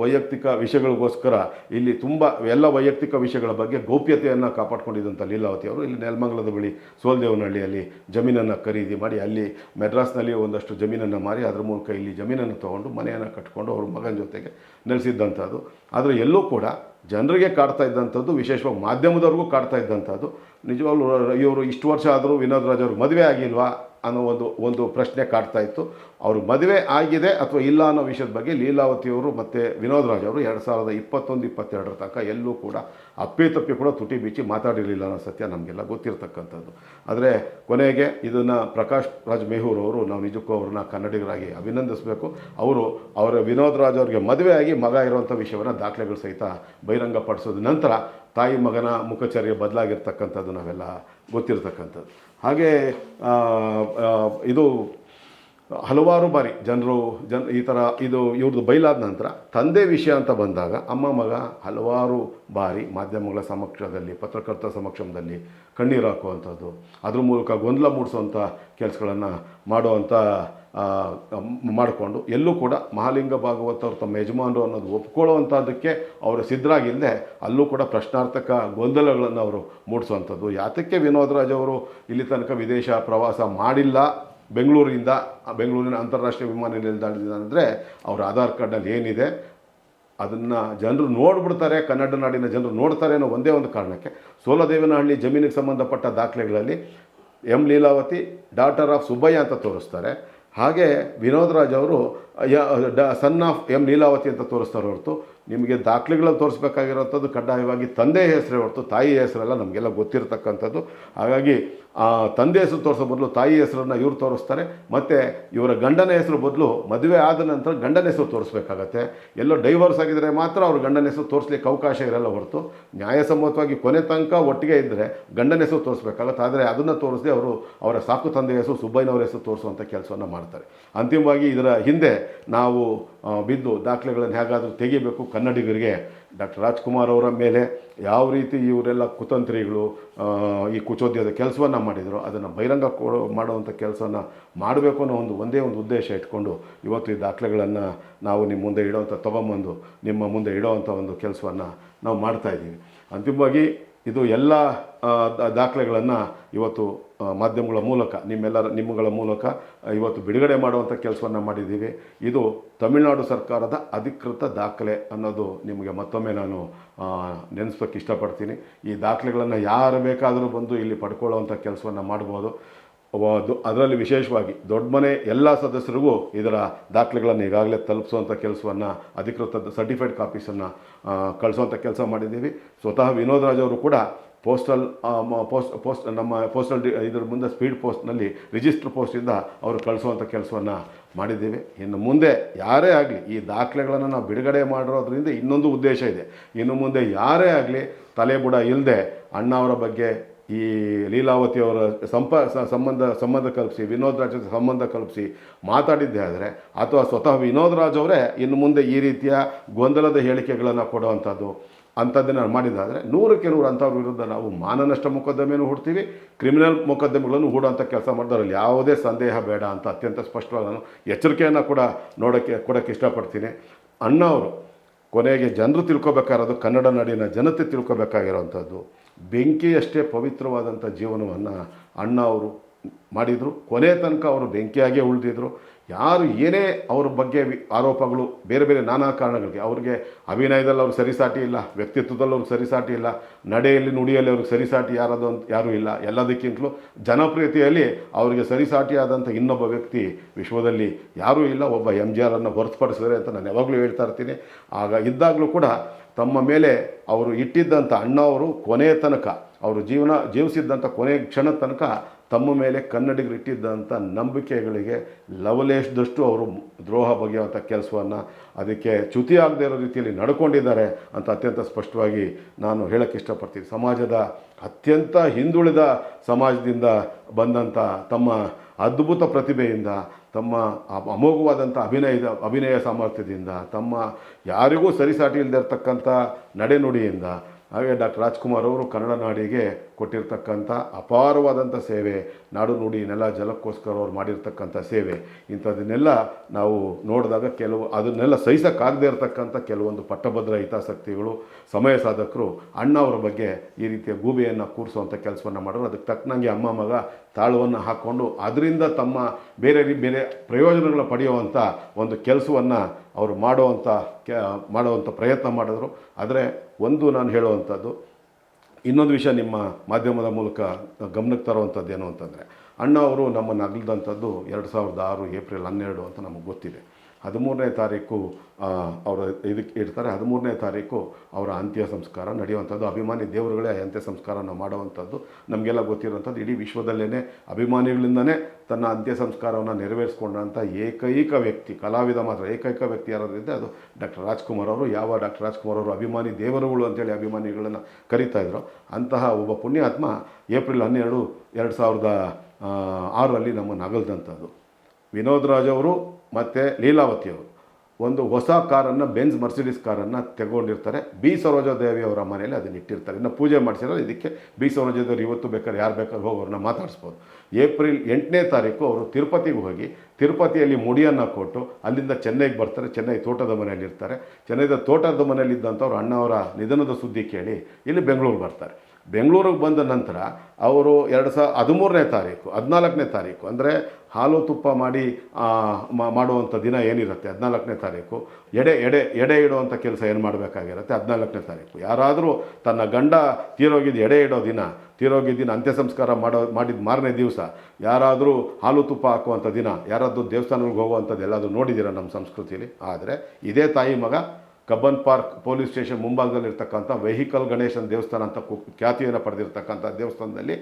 ವೈಯಕ್ತಿಕ ವಿಷಯಗಳಿಗೋಸ್ಕರ ಇಲ್ಲಿ ತುಂಬ, ಎಲ್ಲ ವೈಯಕ್ತಿಕ ವಿಷಯಗಳ ಬಗ್ಗೆ ಗೌಪ್ಯತೆಯನ್ನು ಕಾಪಾಡ್ಕೊಂಡಿದ್ದಂಥ ಲೀಲಾವತಿ ಅವರು. ಇಲ್ಲಿ ನೆಲಮಂಗಲದ ಬಳಿ ಸೋಲ್ದೇವನಹಳ್ಳಿಯಲ್ಲಿ ಜಮೀನನ್ನು ಖರೀದಿ ಮಾಡಿ, ಅಲ್ಲಿ ಮೆಡ್ರಾಸ್ನಲ್ಲಿ ಒಂದಷ್ಟು ಜಮೀನನ್ನು ಮಾರಿ, ಅದರ ಮೂಲಕ ಇಲ್ಲಿ ಜಮೀನನ್ನು ತೊಗೊಂಡು ಮನೆಯನ್ನು ಕಟ್ಕೊಂಡು ಅವ್ರ ಮಗನ ಜೊತೆಗೆ ನೆಲೆಸಿದ್ದಂಥದ್ದು ಆದರೆ ಎಲ್ಲೂ ಕೂಡ ಜನರಿಗೆ ಕಾಡ್ತಾ ಇದ್ದಂಥದ್ದು ವಿಶೇಷವಾಗಿ ಮಾಧ್ಯಮದವ್ರಿಗೂ ಕಾಡ್ತಾ ಇದ್ದಂಥದ್ದು ನಿಜವಾಗ್ಲೂ ಇವರು ಇಷ್ಟು ವರ್ಷ ಆದರೂ ವಿನೋದ್ ರಾಜ್ ಅವರು ಮದುವೆ ಆಗಿಲ್ವಾ? ಅನ್ನೋ ಒಂದು ಒಂದು ಪ್ರಶ್ನೆ ಕಾಡ್ತಾ ಇತ್ತು. ಅವರು ಮದುವೆ ಆಗಿದೆ ಅಥವಾ ಇಲ್ಲ ಅನ್ನೋ ವಿಷಯದ ಬಗ್ಗೆ ಲೀಲಾವತಿಯವರು ಮತ್ತು ವಿನೋದ್ ರಾಜ್ ಅವರು ಎರಡು ಸಾವಿರದ ಇಪ್ಪತ್ತೊಂದು, ಇಪ್ಪತ್ತೆರಡರ ತನಕ ಎಲ್ಲೂ ಕೂಡ ಅಪ್ಪಿತಪ್ಪಿ ಕೂಡ ತುಟಿ ಬಿಚ್ಚಿ ಮಾತಾಡಿರಲಿಲ್ಲ ಅನ್ನೋ ಸತ್ಯ ನಮಗೆಲ್ಲ ಗೊತ್ತಿರತಕ್ಕಂಥದ್ದು. ಆದರೆ ಕೊನೆಗೆ ಇದನ್ನು ಪ್ರಕಾಶ್ ರಾಜ್ ಮೆಹೂರ್ ಅವರು, ನಾವು ನಿಜಕ್ಕೂ ಅವ್ರನ್ನ ಕನ್ನಡಿಗರಾಗಿ ಅಭಿನಂದಿಸಬೇಕು. ಅವರು ಅವರ ವಿನೋದ್ ರಾಜ್ ಅವರಿಗೆ ಆಗಿ ಮಗ ಇರುವಂಥ ವಿಷಯವನ್ನು ದಾಖಲೆಗಳು ಸಹಿತ ಬಹಿರಂಗಪಡಿಸೋದ ನಂತರ ತಾಯಿ ಮಗನ ಮುಖಚರ್ಯ ಬದಲಾಗಿರ್ತಕ್ಕಂಥದ್ದು ನಾವೆಲ್ಲ ಗೊತ್ತಿರತಕ್ಕಂಥದ್ದು. ಹಾಗೆ ಇದು ಹಲವಾರು ಬಾರಿ ಜನರು, ಜನ, ಈ ಥರ ಇದು ಇವ್ರದ್ದು ಬಯಲಾದ ನಂತರ ತಂದೆ ವಿಷಯ ಅಂತ ಬಂದಾಗ ಅಮ್ಮ ಮಗ ಹಲವಾರು ಬಾರಿ ಮಾಧ್ಯಮಗಳ ಸಮಕ್ಷದಲ್ಲಿ, ಪತ್ರಕರ್ತರ ಸಮಕ್ಷಮದಲ್ಲಿ ಕಣ್ಣೀರು ಹಾಕುವಂಥದ್ದು, ಅದ್ರ ಮೂಲಕ ಗೊಂದಲ ಮೂಡಿಸುವಂಥ ಕೆಲಸಗಳನ್ನು ಮಾಡುವಂಥ ಮಾಡಿಕೊಂಡು ಎಲ್ಲೂ ಕೂಡ ಮಹಾಲಿಂಗ ಭಾಗವತರು ತಮ್ಮ ಯಜಮಾನರು ಅನ್ನೋದು ಒಪ್ಕೊಳ್ಳುವಂಥದ್ದಕ್ಕೆ ಅವರು ಸಿದ್ಧರಾಗಿಲ್ಲದೆ ಅಲ್ಲೂ ಕೂಡ ಪ್ರಶ್ನಾರ್ಥಕ ಗೊಂದಲಗಳನ್ನು ಅವರು ಮೂಡಿಸುವಂಥದ್ದು. ಯಾತಕ್ಕೆ ವಿನೋದ್ ರಾಜ್ ಅವರು ಇಲ್ಲಿ ತನಕ ವಿದೇಶ ಪ್ರವಾಸ ಮಾಡಿಲ್ಲ? ಬೆಂಗಳೂರಿಂದ ಬೆಂಗಳೂರಿನ ಅಂತಾರಾಷ್ಟ್ರೀಯ ವಿಮಾನ ನಿಲ್ದಾಣದಿಂದ ಅಂದರೆ ಅವ್ರ ಆಧಾರ್ ಕಾರ್ಡಲ್ಲಿ ಏನಿದೆ? ಅದನ್ನು ಜನರು ನೋಡ್ಬಿಡ್ತಾರೆ, ಕನ್ನಡ ನಾಡಿನ ಜನರು ನೋಡ್ತಾರೆ ಅನ್ನೋ ಒಂದೇ ಒಂದು ಕಾರಣಕ್ಕೆ ಸೋಲದೇವನಹಳ್ಳಿ ಜಮೀನಿಗೆ ಸಂಬಂಧಪಟ್ಟ ದಾಖಲೆಗಳಲ್ಲಿ M Leelavathi daughter of Subbaiah ಅಂತ ತೋರಿಸ್ತಾರೆ. ಹಾಗೆ ವಿನೋದ್ ರಾಜ್ ಅವರು ಸನ್ ಆಫ್ ಎಂ ಲೀಲಾವತಿ ಅಂತ ತೋರಿಸ್ತಾರೆ ಹೊರತು. ನಿಮಗೆ ದಾಖಲೆಗಳಲ್ಲಿ ತೋರಿಸ್ಬೇಕಾಗಿರೋಂಥದ್ದು ಕಡ್ಡಾಯವಾಗಿ ತಂದೆ ಹೆಸರೇ ಹೊರತು, ತಾಯಿ ಹೆಸರೆಲ್ಲ ನಮಗೆಲ್ಲ ಗೊತ್ತಿರತಕ್ಕಂಥದ್ದು. ಹಾಗಾಗಿ ಆ ತಂದೆ ಹೆಸರು ತೋರಿಸೋ ಬದಲು ತಾಯಿ ಹೆಸರನ್ನು ಇವ್ರು ತೋರಿಸ್ತಾರೆ. ಮತ್ತು ಇವರ ಗಂಡನ ಹೆಸರು ಬದಲು ಮದುವೆ ಆದ ನಂತರ ಗಂಡನ ಹೆಸರು ತೋರಿಸ್ಬೇಕಾಗತ್ತೆ. ಎಲ್ಲೋ ಡೈವರ್ಸ್ ಆಗಿದ್ದರೆ ಮಾತ್ರ ಅವ್ರ ಗಂಡನ ಹೆಸರು ತೋರಿಸ್ಲಿಕ್ಕೆ ಅವಕಾಶ ಇರಲ್ಲ ಹೊರತು. ನ್ಯಾಯಸಮ್ಮತವಾಗಿ ಕೊನೆ ತನಕ ಒಟ್ಟಿಗೆ ಇದ್ದರೆ ಗಂಡನ ಹೆಸರು ತೋರಿಸ್ಬೇಕಾಗತ್ತೆ. ಆದರೆ ಅದನ್ನು ತೋರಿಸದೆ ಅವರು ಅವರ ಸಾಕು ತಂದೆ ಹೆಸರು, ಸುಬ್ಬಯ್ಯನವರ ಹೆಸರು ತೋರಿಸುವಂಥ ಕೆಲಸವನ್ನು ಮಾಡ್ತಾರೆ. ಅಂತಿಮವಾಗಿ ಇದರ ಹಿಂದೆ ನಾವು ಬಿದ್ದು ದಾಖಲೆಗಳನ್ನು ಹೇಗಾದರೂ ತೆಗಿಬೇಕು ಕನ್ನಡಿಗರಿಗೆ. ಡಾಕ್ಟರ್ ರಾಜ್ಕುಮಾರ್ ಅವರ ಮೇಲೆ ಯಾವ ರೀತಿ ಇವರೆಲ್ಲ ಕುತಂತ್ರಿಗಳು ಈ ಕುಚೋದ್ಯದ ಕೆಲಸವನ್ನು ಮಾಡಿದರು, ಅದನ್ನು ಬಹಿರಂಗ ಮಾಡುವಂಥ ಕೆಲಸವನ್ನು ಮಾಡಬೇಕು ಅನ್ನೋ ಒಂದು ಒಂದೇ ಒಂದು ಉದ್ದೇಶ ಇಟ್ಕೊಂಡು ಇವತ್ತು ಈ ದಾಖಲೆಗಳನ್ನು ನಾವು ನಿಮ್ಮ ಮುಂದೆ ಇಡೋವಂಥ ತೊಗೊಂಬಂದು ನಿಮ್ಮ ಮುಂದೆ ಇಡೋವಂಥ ಒಂದು ಕೆಲಸವನ್ನು ನಾವು ಮಾಡ್ತಾ ಇದ್ದೀವಿ. ಅಂತಿಮವಾಗಿ ಇದು ಎಲ್ಲ ದಾಖಲೆಗಳನ್ನು ಇವತ್ತು ಮಾಧ್ಯಮಗಳ ಮೂಲಕ, ನಿಮ್ಮೆಲ್ಲರ, ನಿಮ್ಮಗಳ ಮೂಲಕ ಇವತ್ತು ಬಿಡುಗಡೆ ಮಾಡುವಂಥ ಕೆಲಸವನ್ನು ಮಾಡಿದ್ದೀವಿ. ಇದು ತಮಿಳುನಾಡು ಸರ್ಕಾರದ ಅಧಿಕೃತ ದಾಖಲೆ ಅನ್ನೋದು ನಿಮಗೆ ಮತ್ತೊಮ್ಮೆ ನಾನು ನೆನೆಸೋಕ್ಕೆ ಇಷ್ಟಪಡ್ತೀನಿ. ಈ ದಾಖಲೆಗಳನ್ನು ಯಾರು ಬೇಕಾದರೂ ಬಂದು ಇಲ್ಲಿ ಪಡ್ಕೊಳ್ಳುವಂಥ ಕೆಲಸವನ್ನು ಮಾಡ್ಬೋದು. ಅದು, ಅದರಲ್ಲಿ ವಿಶೇಷವಾಗಿ ದೊಡ್ಡ ಮನೆ ಎಲ್ಲ ಸದಸ್ಯರಿಗೂ ಇದರ ದಾಖಲೆಗಳನ್ನು ಈಗಾಗಲೇ ತಲುಪಿಸುವಂಥ ಕೆಲಸವನ್ನು, ಅಧಿಕೃತ ಸರ್ಟಿಫೈಡ್ ಕಾಪೀಸನ್ನು ಕಳಿಸುವಂಥ ಕೆಲಸ ಮಾಡಿದ್ದೀವಿ. ಸ್ವತಃ ವಿನೋದ್ ರಾಜ್ ಕೂಡ ಪೋಸ್ಟಲ್ ಪೋಸ್ಟ್ ಪೋಸ್ಟ್ ನಮ್ಮ ಪೋಸ್ಟಲ್ ಡಿ ಇದ್ರ ಮುಂದೆ ಸ್ಪೀಡ್ ಪೋಸ್ಟ್ನಲ್ಲಿ ರಿಜಿಸ್ಟರ್ ಪೋಸ್ಟಿಂದ ಅವರು ಕಳಿಸುವಂಥ ಕೆಲಸವನ್ನು ಮಾಡಿದ್ದೇವೆ. ಇನ್ನು ಮುಂದೆ ಯಾರೇ ಆಗಲಿ ಈ ದಾಖಲೆಗಳನ್ನು ನಾವು ಬಿಡುಗಡೆ ಮಾಡಿರೋದ್ರಿಂದ ಇನ್ನೊಂದು ಉದ್ದೇಶ ಇದೆ. ಇನ್ನು ಮುಂದೆ ಯಾರೇ ಆಗಲಿ ತಲೆಬುಡ ಇಲ್ಲದೆ ಅಣ್ಣ ಅವರ ಬಗ್ಗೆ ಈ ಲೀಲಾವತಿ ಅವರ ಸಂಪ ಸಂಬಂಧ ಸಂಬಂಧ ಕಲ್ಪಿಸಿ, ವಿನೋದ್ ರಾಜ್ ಸಂಬಂಧ ಕಲ್ಪಿಸಿ ಮಾತಾಡಿದ್ದೇ ಆದರೆ ಅಥವಾ ಸ್ವತಃ ವಿನೋದ್ ರಾಜ್ ಅವರೇ ಇನ್ನು ಮುಂದೆ ಈ ರೀತಿಯ ಗೊಂದಲದ ಹೇಳಿಕೆಗಳನ್ನು ಕೊಡುವಂಥದ್ದು ಅಂಥದ್ದನ್ನು ಮಾಡಿದ್ದಾದರೆ ನೂರಕ್ಕೆ ನೂರು ಅಂಥವ್ರ ವಿರುದ್ಧ ನಾವು ಮಾನನಷ್ಟ ಮೊಕದ್ದಮೆಯನ್ನು ಹೂಡ್ತೀವಿ, ಕ್ರಿಮಿನಲ್ ಮೊಕದ್ದಮೆಗಳನ್ನು ಹೂಡುವಂಥ ಕೆಲಸ ಮಾಡಿದವರಲ್ಲಿ ಯಾವುದೇ ಸಂದೇಹ ಬೇಡ ಅಂತ ಅತ್ಯಂತ ಸ್ಪಷ್ಟವಾಗಿ ನಾನು ಎಚ್ಚರಿಕೆಯನ್ನು ಕೂಡ ನೋಡೋಕ್ಕೆ, ಕೊಡೋಕ್ಕೆ ಇಷ್ಟಪಡ್ತೀನಿ. ಅಣ್ಣ ಅವರು ಕೊನೆಗೆ ಜನರು ತಿಳ್ಕೊಬೇಕಾಗಿರೋದು ಕನ್ನಡ ನಾಡಿನ ಜನತೆ ತಿಳ್ಕೊಬೇಕಾಗಿರೋವಂಥದ್ದು ಬೆಂಕಿಯಷ್ಟೇ ಪವಿತ್ರವಾದಂಥ ಜೀವನವನ್ನು ಅಣ್ಣ ಅವರು ಮಾಡಿದರು. ಕೊನೆ ತನಕ ಅವರು ಬೆಂಕಿಯಾಗೇ ಉಳಿದಿದ್ರು. ಯಾರು ಏನೇ ಅವ್ರ ಬಗ್ಗೆ ಆರೋಪಗಳು, ಬೇರೆ ಬೇರೆ ನಾನಾ ಕಾರಣಗಳಿಗೆ, ಅವ್ರಿಗೆ ಅಭಿನಯದಲ್ಲಿ ಅವ್ರಿಗೆ ಸರಿಸಾಟಿ ಇಲ್ಲ, ವ್ಯಕ್ತಿತ್ವದಲ್ಲಿ ಅವ್ರಿಗೆ ಸರಿಸಾಟಿ ಇಲ್ಲ, ನಡೆಯಲ್ಲಿ, ನುಡಿಯಲ್ಲಿ ಅವ್ರಿಗೆ ಸರಿಸಾಟಿ ಯಾರದು ಅಂತ ಯಾರೂ ಇಲ್ಲ, ಎಲ್ಲದಕ್ಕಿಂತಲೂ ಜನಪ್ರಿಯತೆಯಲ್ಲಿ ಅವರಿಗೆ ಸರಿಸಾಟಿಯಾದಂಥ ಇನ್ನೊಬ್ಬ ವ್ಯಕ್ತಿ ವಿಶ್ವದಲ್ಲಿ ಯಾರೂ ಇಲ್ಲ, ಒಬ್ಬ ಎಂ ಜಿ ಆರನ್ನು ಹೊರತುಪಡಿಸಿದರೆ ಅಂತ ನಾನು ಯಾವಾಗಲೂ ಹೇಳ್ತಾ ಇರ್ತೀನಿ. ಆಗ ಇದ್ದಾಗಲೂ ಕೂಡ ತಮ್ಮ ಮೇಲೆ ಅವರು ಇಟ್ಟಿದ್ದಂಥ ಅಣ್ಣ ಅವರು ಕೊನೆಯ ತನಕ, ಅವರು ಜೀವನ ಜೀವಿಸಿದ್ದಂಥ ಕೊನೆಯ ಕ್ಷಣದ ತನಕ ತಮ್ಮ ಮೇಲೆ ಕನ್ನಡಿಗರಿಟ್ಟಿದ್ದಂಥ ನಂಬಿಕೆಗಳಿಗೆ ಲವಲೇಶದಷ್ಟು ಅವರು ದ್ರೋಹ ಬಗೆಯುವಂಥ ಕೆಲಸವನ್ನು ಅದಕ್ಕೆ ಚ್ಯುತಿ ಆಗದೇ ಇರೋ ರೀತಿಯಲ್ಲಿ ನಡ್ಕೊಂಡಿದ್ದಾರೆ ಅಂತ ಅತ್ಯಂತ ಸ್ಪಷ್ಟವಾಗಿ ನಾನು ಹೇಳಕ್ಕೆ ಇಷ್ಟಪಡ್ತೀನಿ. ಸಮಾಜದ ಅತ್ಯಂತ ಹಿಂದುಳಿದ ಸಮಾಜದಿಂದ ಬಂದಂಥ ತಮ್ಮ ಅದ್ಭುತ ಪ್ರತಿಭೆಯಿಂದ, ತಮ್ಮ ಅಮೋಘವಾದಂಥ ಅಭಿನಯದ, ಅಭಿನಯ ಸಾಮರ್ಥ್ಯದಿಂದ, ತಮ್ಮ ಯಾರಿಗೂ ಸರಿಸಾಟಿ ಇಲ್ಲದೆ ಇರತಕ್ಕಂಥ ನಡೆನುಡಿಯಿಂದ ಹಾಗೆ ಡಾಕ್ಟರ್ ರಾಜ್ಕುಮಾರ್ ಅವರು ಕನ್ನಡ ನಾಡಿಗೆ ಕೊಟ್ಟಿರ್ತಕ್ಕಂಥ ಅಪಾರವಾದಂಥ ಸೇವೆ. ನಾಡು ನುಡಿ, ನೆಲ, ಜಲಕ್ಕೋಸ್ಕರ ಅವ್ರು ಮಾಡಿರ್ತಕ್ಕಂಥ ಸೇವೆ. ಇಂಥದನ್ನೆಲ್ಲ ನಾವು ನೋಡಿದಾಗ ಕೆಲವು ಅದನ್ನೆಲ್ಲ ಸಹಿಸೋಕ್ಕಾಗದೇ ಇರತಕ್ಕಂಥ ಕೆಲವೊಂದು ಪಟ್ಟಭದ್ರ ಹಿತಾಸಕ್ತಿಗಳು, ಸಮಯ ಸಾಧಕರು ಅಣ್ಣ ಅವರ ಬಗ್ಗೆ ಈ ರೀತಿಯ ಗೂಬೆಯನ್ನು ಕೂರಿಸುವಂಥ ಕೆಲಸವನ್ನು ಮಾಡಿದ್ರು ಅದಕ್ಕೆ ತಕ್ಕನಂಗೆ ಅಮ್ಮ, ಮಗ ತಾಳುವನ್ನು ಹಾಕ್ಕೊಂಡು ಅದರಿಂದ ತಮ್ಮ ಬೇರೆ ಬೇರೆ ಪ್ರಯೋಜನಗಳ ಪಡೆಯುವಂಥ ಒಂದು ಕೆಲಸವನ್ನು ಅವರು ಮಾಡುವಂಥ, ಕೆ, ಮಾಡುವಂಥ ಪ್ರಯತ್ನ ಮಾಡಿದ್ರು. ಆದರೆ ಒಂದು ನಾನು ಹೇಳುವಂಥದ್ದು, ಇನ್ನೊಂದು ವಿಷಯ ನಿಮ್ಮ ಮಾಧ್ಯಮದ ಮೂಲಕ ಗಮನಕ್ಕೆ ತರುವಂಥದ್ದು ಏನು ಅಂತಂದರೆ, ಅಣ್ಣ ಅವರು ನಮ್ಮನ್ನು ಅಗಲಿದಂಥದ್ದು ಎರಡು ಸಾವಿರದ ಆರು ಏಪ್ರಿಲ್ ಹನ್ನೆರಡು ಅಂತ ನಮಗೆ ಗೊತ್ತಿದೆ. ಹದಿಮೂರನೇ ತಾರೀಕು ಅವರ ಇದಕ್ಕೆ ಇರ್ತಾರೆ ಹದಿಮೂರನೇ ತಾರೀಕು ಅವರ ಅಂತ್ಯ ಸಂಸ್ಕಾರ ನಡೆಯುವಂಥದ್ದು. ಅಭಿಮಾನಿ ದೇವರುಗಳೇ ಅಂತ್ಯ ಸಂಸ್ಕಾರನ ಮಾಡುವಂಥದ್ದು. ನಮಗೆಲ್ಲ ಗೊತ್ತಿರುವಂಥದ್ದು ಇಡೀ ವಿಶ್ವದಲ್ಲೇ ಅಭಿಮಾನಿಗಳಿಂದನೇ ತನ್ನ ಅಂತ್ಯ ಸಂಸ್ಕಾರವನ್ನು ನೆರವೇರಿಸ್ಕೊಂಡಂಥ ಏಕೈಕ ವ್ಯಕ್ತಿ, ಕಲಾವಿದ ಮಾತ್ರ, ಏಕೈಕ ವ್ಯಕ್ತಿ ಯಾರಾದ್ರಿಂದ ಅದು ಡಾಕ್ಟರ್ ರಾಜ್ಕುಮಾರ್ ಅವರು. ಯಾವ ಡಾಕ್ಟರ್ ರಾಜ್ಕುಮಾರ್ ಅವರು ಅಭಿಮಾನಿ ದೇವರುಗಳು ಅಂತೇಳಿ ಅಭಿಮಾನಿಗಳನ್ನು ಕರೀತಾ ಇದ್ರು, ಅಂತಹ ಒಬ್ಬ ಪುಣ್ಯಾತ್ಮ ಏಪ್ರಿಲ್ ಹನ್ನೆರಡು, ಎರಡು ಸಾವಿರದ ಆರರಲ್ಲಿ ನಮ್ಮನ್ನು ಅಗಲ್ದಂಥದ್ದು ವಿನೋದ್ ರಾಜ್ ಅವರು ಮತ್ತು ಲೀಲಾವತಿ ಅವರು. ಒಂದು ಹೊಸ ಕಾರನ್ನು ಬೆನ್ಸ್ ಮರ್ಸಿಡಿಸ್ ಕಾರನ್ನು ತಗೊಂಡಿರ್ತಾರೆ. ಬಿ ಸರೋಜಾದೇವಿ ಅವರ ಮನೆಯಲ್ಲಿ ಅದನ್ನು ಇಟ್ಟಿರ್ತಾರೆ. ಇನ್ನು ಪೂಜೆ ಮಾಡಿಸಿರೋ ಇದಕ್ಕೆ ಬಿ ಸರೋಜಾದೇವಿ ಇವತ್ತು ಬೇಕಾದ್ರೆ ಯಾರು ಬೇಕಾದ್ರೂ ಹೋಗಿ ಅವ್ರನ್ನ ಮಾತಾಡಿಸ್ಬೋದು. ಏಪ್ರಿಲ್ ಎಂಟನೇ ತಾರೀಕು ಅವರು ತಿರುಪತಿಗೆ ಹೋಗಿ ತಿರುಪತಿಯಲ್ಲಿ ಮುಡಿಯನ್ನು ಕೊಟ್ಟು ಅಲ್ಲಿಂದ ಚೆನ್ನೈಗೆ ಬರ್ತಾರೆ. ಚೆನ್ನೈ ತೋಟದ ಮನೆಯಲ್ಲಿರ್ತಾರೆ. ಚೆನ್ನೈದ ತೋಟದ ಮನೆಯಲ್ಲಿದ್ದಂಥವ್ರು ಅಣ್ಣವರ ನಿಧನದ ಸುದ್ದಿ ಕೇಳಿ ಇಲ್ಲಿ ಬೆಂಗಳೂರು ಬರ್ತಾರೆ. ಬೆಂಗಳೂರಿಗೆ ಬಂದ ನಂತರ ಅವರು ಎರಡು ಸಾವಿರ ಹದಿಮೂರನೇ ತಾರೀಕು, ಹದಿನಾಲ್ಕನೇ ತಾರೀಕು, ಅಂದರೆ ಹಾಲು ತುಪ್ಪ ಮಾಡಿ ಮಾಡುವಂಥ ದಿನ ಏನಿರುತ್ತೆ? ಹದಿನಾಲ್ಕನೇ ತಾರೀಕು. ಎಡೆ ಎಡೆ ಎಡೆ ಇಡುವಂಥ ಕೆಲಸ ಏನು ಮಾಡಬೇಕಾಗಿರುತ್ತೆ? ಹದಿನಾಲ್ಕನೇ ತಾರೀಕು. ಯಾರಾದರೂ ತನ್ನ ಗಂಡ ತೀರೋಗಿದ್ದು ಎಡೆ ಇಡೋ ದಿನ ತೀರೋಗಿದ್ದ ದಿನ ಅಂತ್ಯ ಸಂಸ್ಕಾರ ಮಾಡೋ, ಮಾಡಿದ ಮಾರನೇ ದಿವಸ, ಯಾರಾದರೂ ಹಾಲು ತುಪ್ಪ ಹಾಕುವಂಥ ದಿನ, ಯಾರಾದರೂ ದೇವಸ್ಥಾನಗಳಿಗೆ ಹೋಗುವಂಥದ್ದು ಎಲ್ಲಾದರೂ ನೋಡಿದ್ದೀರಾ ನಮ್ಮ ಸಂಸ್ಕೃತಿಯಲ್ಲಿ ಆದರೆ ಇದೇ ತಾಯಿ ಮಗ ಕಬ್ಬನ್ ಪಾರ್ಕ್ ಪೊಲೀಸ್ ಸ್ಟೇಷನ್ ಮುಂಭಾಗದಲ್ಲಿರ್ತಕ್ಕಂಥ ವೆಹಿಕಲ್ ಗಣೇಶನ ದೇವಸ್ಥಾನ ಅಂತ ಖ್ಯಾತಿಯನ್ನು ಪಡೆದಿರ್ತಕ್ಕಂಥ ದೇವಸ್ಥಾನದಲ್ಲಿ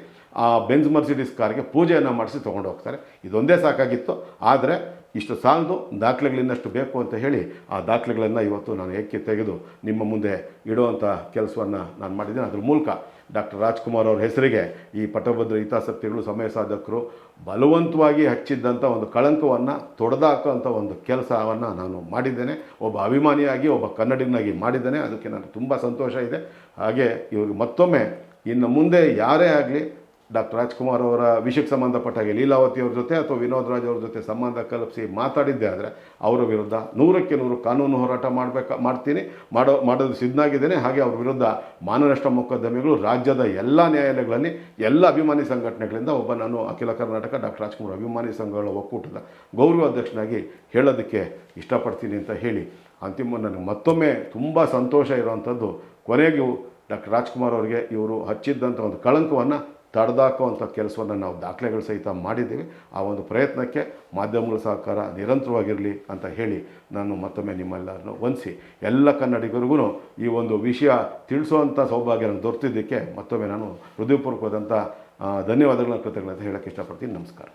ಆ ಬೆಂಜ್ ಮರ್ಸಿಡಿಸ್ ಕಾರ್ಗೆ ಪೂಜೆಯನ್ನು ಮಾಡಿಸಿ ತೊಗೊಂಡು ಹೋಗ್ತಾರೆ. ಇದೊಂದೇ ಸಾಕಾಗಿತ್ತು. ಆದರೆ ಇಷ್ಟು ಸಾಲದು ದಾಖಲೆಗಳಿನ್ನಷ್ಟು ಬೇಕು ಅಂತ ಹೇಳಿ ಆ ದಾಖಲೆಗಳನ್ನು ಇವತ್ತು ನಾನು ಏಕೆ ತೆಗೆದು ನಿಮ್ಮ ಮುಂದೆ ಇಡುವಂಥ ಕೆಲಸವನ್ನು ನಾನು ಮಾಡಿದ್ದೇನೆ. ಅದ್ರ ಮೂಲಕ ಡಾಕ್ಟರ್ ರಾಜ್ಕುಮಾರ್ ಅವ್ರ ಹೆಸರಿಗೆ ಈ ಪಟ್ಟಭದ್ರ ಹಿತಾಸಕ್ತಿಗಳು ಸಮಯ ಸಾಧಕರು ಬಲವಂತವಾಗಿ ಹಚ್ಚಿದ್ದಂಥ ಒಂದು ಕಳಂಕವನ್ನು ತೊಡೆದಾಕುವಂಥ ಒಂದು ಕೆಲಸವನ್ನು ನಾನು ಮಾಡಿದ್ದೇನೆ. ಒಬ್ಬ ಅಭಿಮಾನಿಯಾಗಿ, ಒಬ್ಬ ಕನ್ನಡಿಗನಾಗಿ ಮಾಡಿದ್ದೇನೆ. ಅದಕ್ಕೆ ನನಗೆ ತುಂಬ ಸಂತೋಷ ಇದೆ. ಹಾಗೆ ಇವ್ರಿಗೆ ಮತ್ತೊಮ್ಮೆ ಇನ್ನು ಮುಂದೆ ಯಾರೇ ಆಗಲಿ ಡಾಕ್ಟರ್ ರಾಜ್ಕುಮಾರ್ ಅವರ ವಿಷಯಕ್ಕೆ ಸಂಬಂಧಪಟ್ಟ ಹಾಗೆ ಲೀಲಾವತಿ ಅವ್ರ ಜೊತೆ ಅಥವಾ ವಿನೋದ್ ರಾಜ್ ಅವ್ರ ಜೊತೆ ಸಂಬಂಧ ಕಲ್ಪಿಸಿ ಮಾತಾಡಿದ್ದೆ ಆದರೆ ಅವರ ವಿರುದ್ಧ ನೂರಕ್ಕೆ ನೂರು ಕಾನೂನು ಹೋರಾಟ ಮಾಡಬೇಕು, ಮಾಡ್ತೀನಿ. ಮಾಡೋ, ಮಾಡೋದು ಸಿದ್ಧನಾಗಿದ್ದೇನೆ. ಹಾಗೆ ಅವ್ರ ವಿರುದ್ಧ ಮಾನನಷ್ಟ ಮೊಕದ್ದಮೆಗಳು ರಾಜ್ಯದ ಎಲ್ಲ ನ್ಯಾಯಾಲಯಗಳಲ್ಲಿ, ಎಲ್ಲ ಅಭಿಮಾನಿ ಸಂಘಟನೆಗಳಿಂದ ಒಬ್ಬ ನಾನು ಅಖಿಲ ಕರ್ನಾಟಕ ಡಾಕ್ಟರ್ ರಾಜ್ಕುಮಾರ್ ಅಭಿಮಾನಿ ಸಂಘಗಳ ಒಕ್ಕೂಟದ ಗೌರವ ಅಧ್ಯಕ್ಷನಾಗಿ ಹೇಳೋದಕ್ಕೆ ಇಷ್ಟಪಡ್ತೀನಿ ಅಂತ ಹೇಳಿ. ಅಂತಿಮ ನನಗೆ ಮತ್ತೊಮ್ಮೆ ತುಂಬ ಸಂತೋಷ ಇರುವಂಥದ್ದು ಕೊನೆಗೂ ಡಾಕ್ಟರ್ ರಾಜ್ಕುಮಾರ್ ಅವರಿಗೆ ಇವರು ಹಚ್ಚಿದ್ದಂಥ ಒಂದು ಕಳಂಕವನ್ನು ತಡೆದಾಕುವಂಥ ಕೆಲಸವನ್ನು ನಾವು ದಾಖಲೆಗಳು ಸಹಿತ ಮಾಡಿದ್ದೀವಿ. ಆ ಒಂದು ಪ್ರಯತ್ನಕ್ಕೆ ಮಾಧ್ಯಮಗಳ ಸಹಕಾರ ನಿರಂತರವಾಗಿರಲಿ ಅಂತ ಹೇಳಿ ನಾನು ಮತ್ತೊಮ್ಮೆ ನಿಮ್ಮೆಲ್ಲರನ್ನು ವಂದಿಸಿ. ಎಲ್ಲ ಕನ್ನಡಿಗರಿಗೂ ಈ ಒಂದು ವಿಷಯ ತಿಳಿಸುವಂಥ ಸೌಭಾಗ್ಯ ನನಗೆ ದೊರೆತಿದ್ದಕ್ಕೆ ಮತ್ತೊಮ್ಮೆ ನಾನು ಹೃದಯಪೂರ್ವಕವಾದಂಥ ಧನ್ಯವಾದಗಳ ಕೃತಜ್ಞತೆ ಹೇಳೋಕ್ಕೆ ಇಷ್ಟಪಡ್ತೀನಿ. ನಮಸ್ಕಾರ.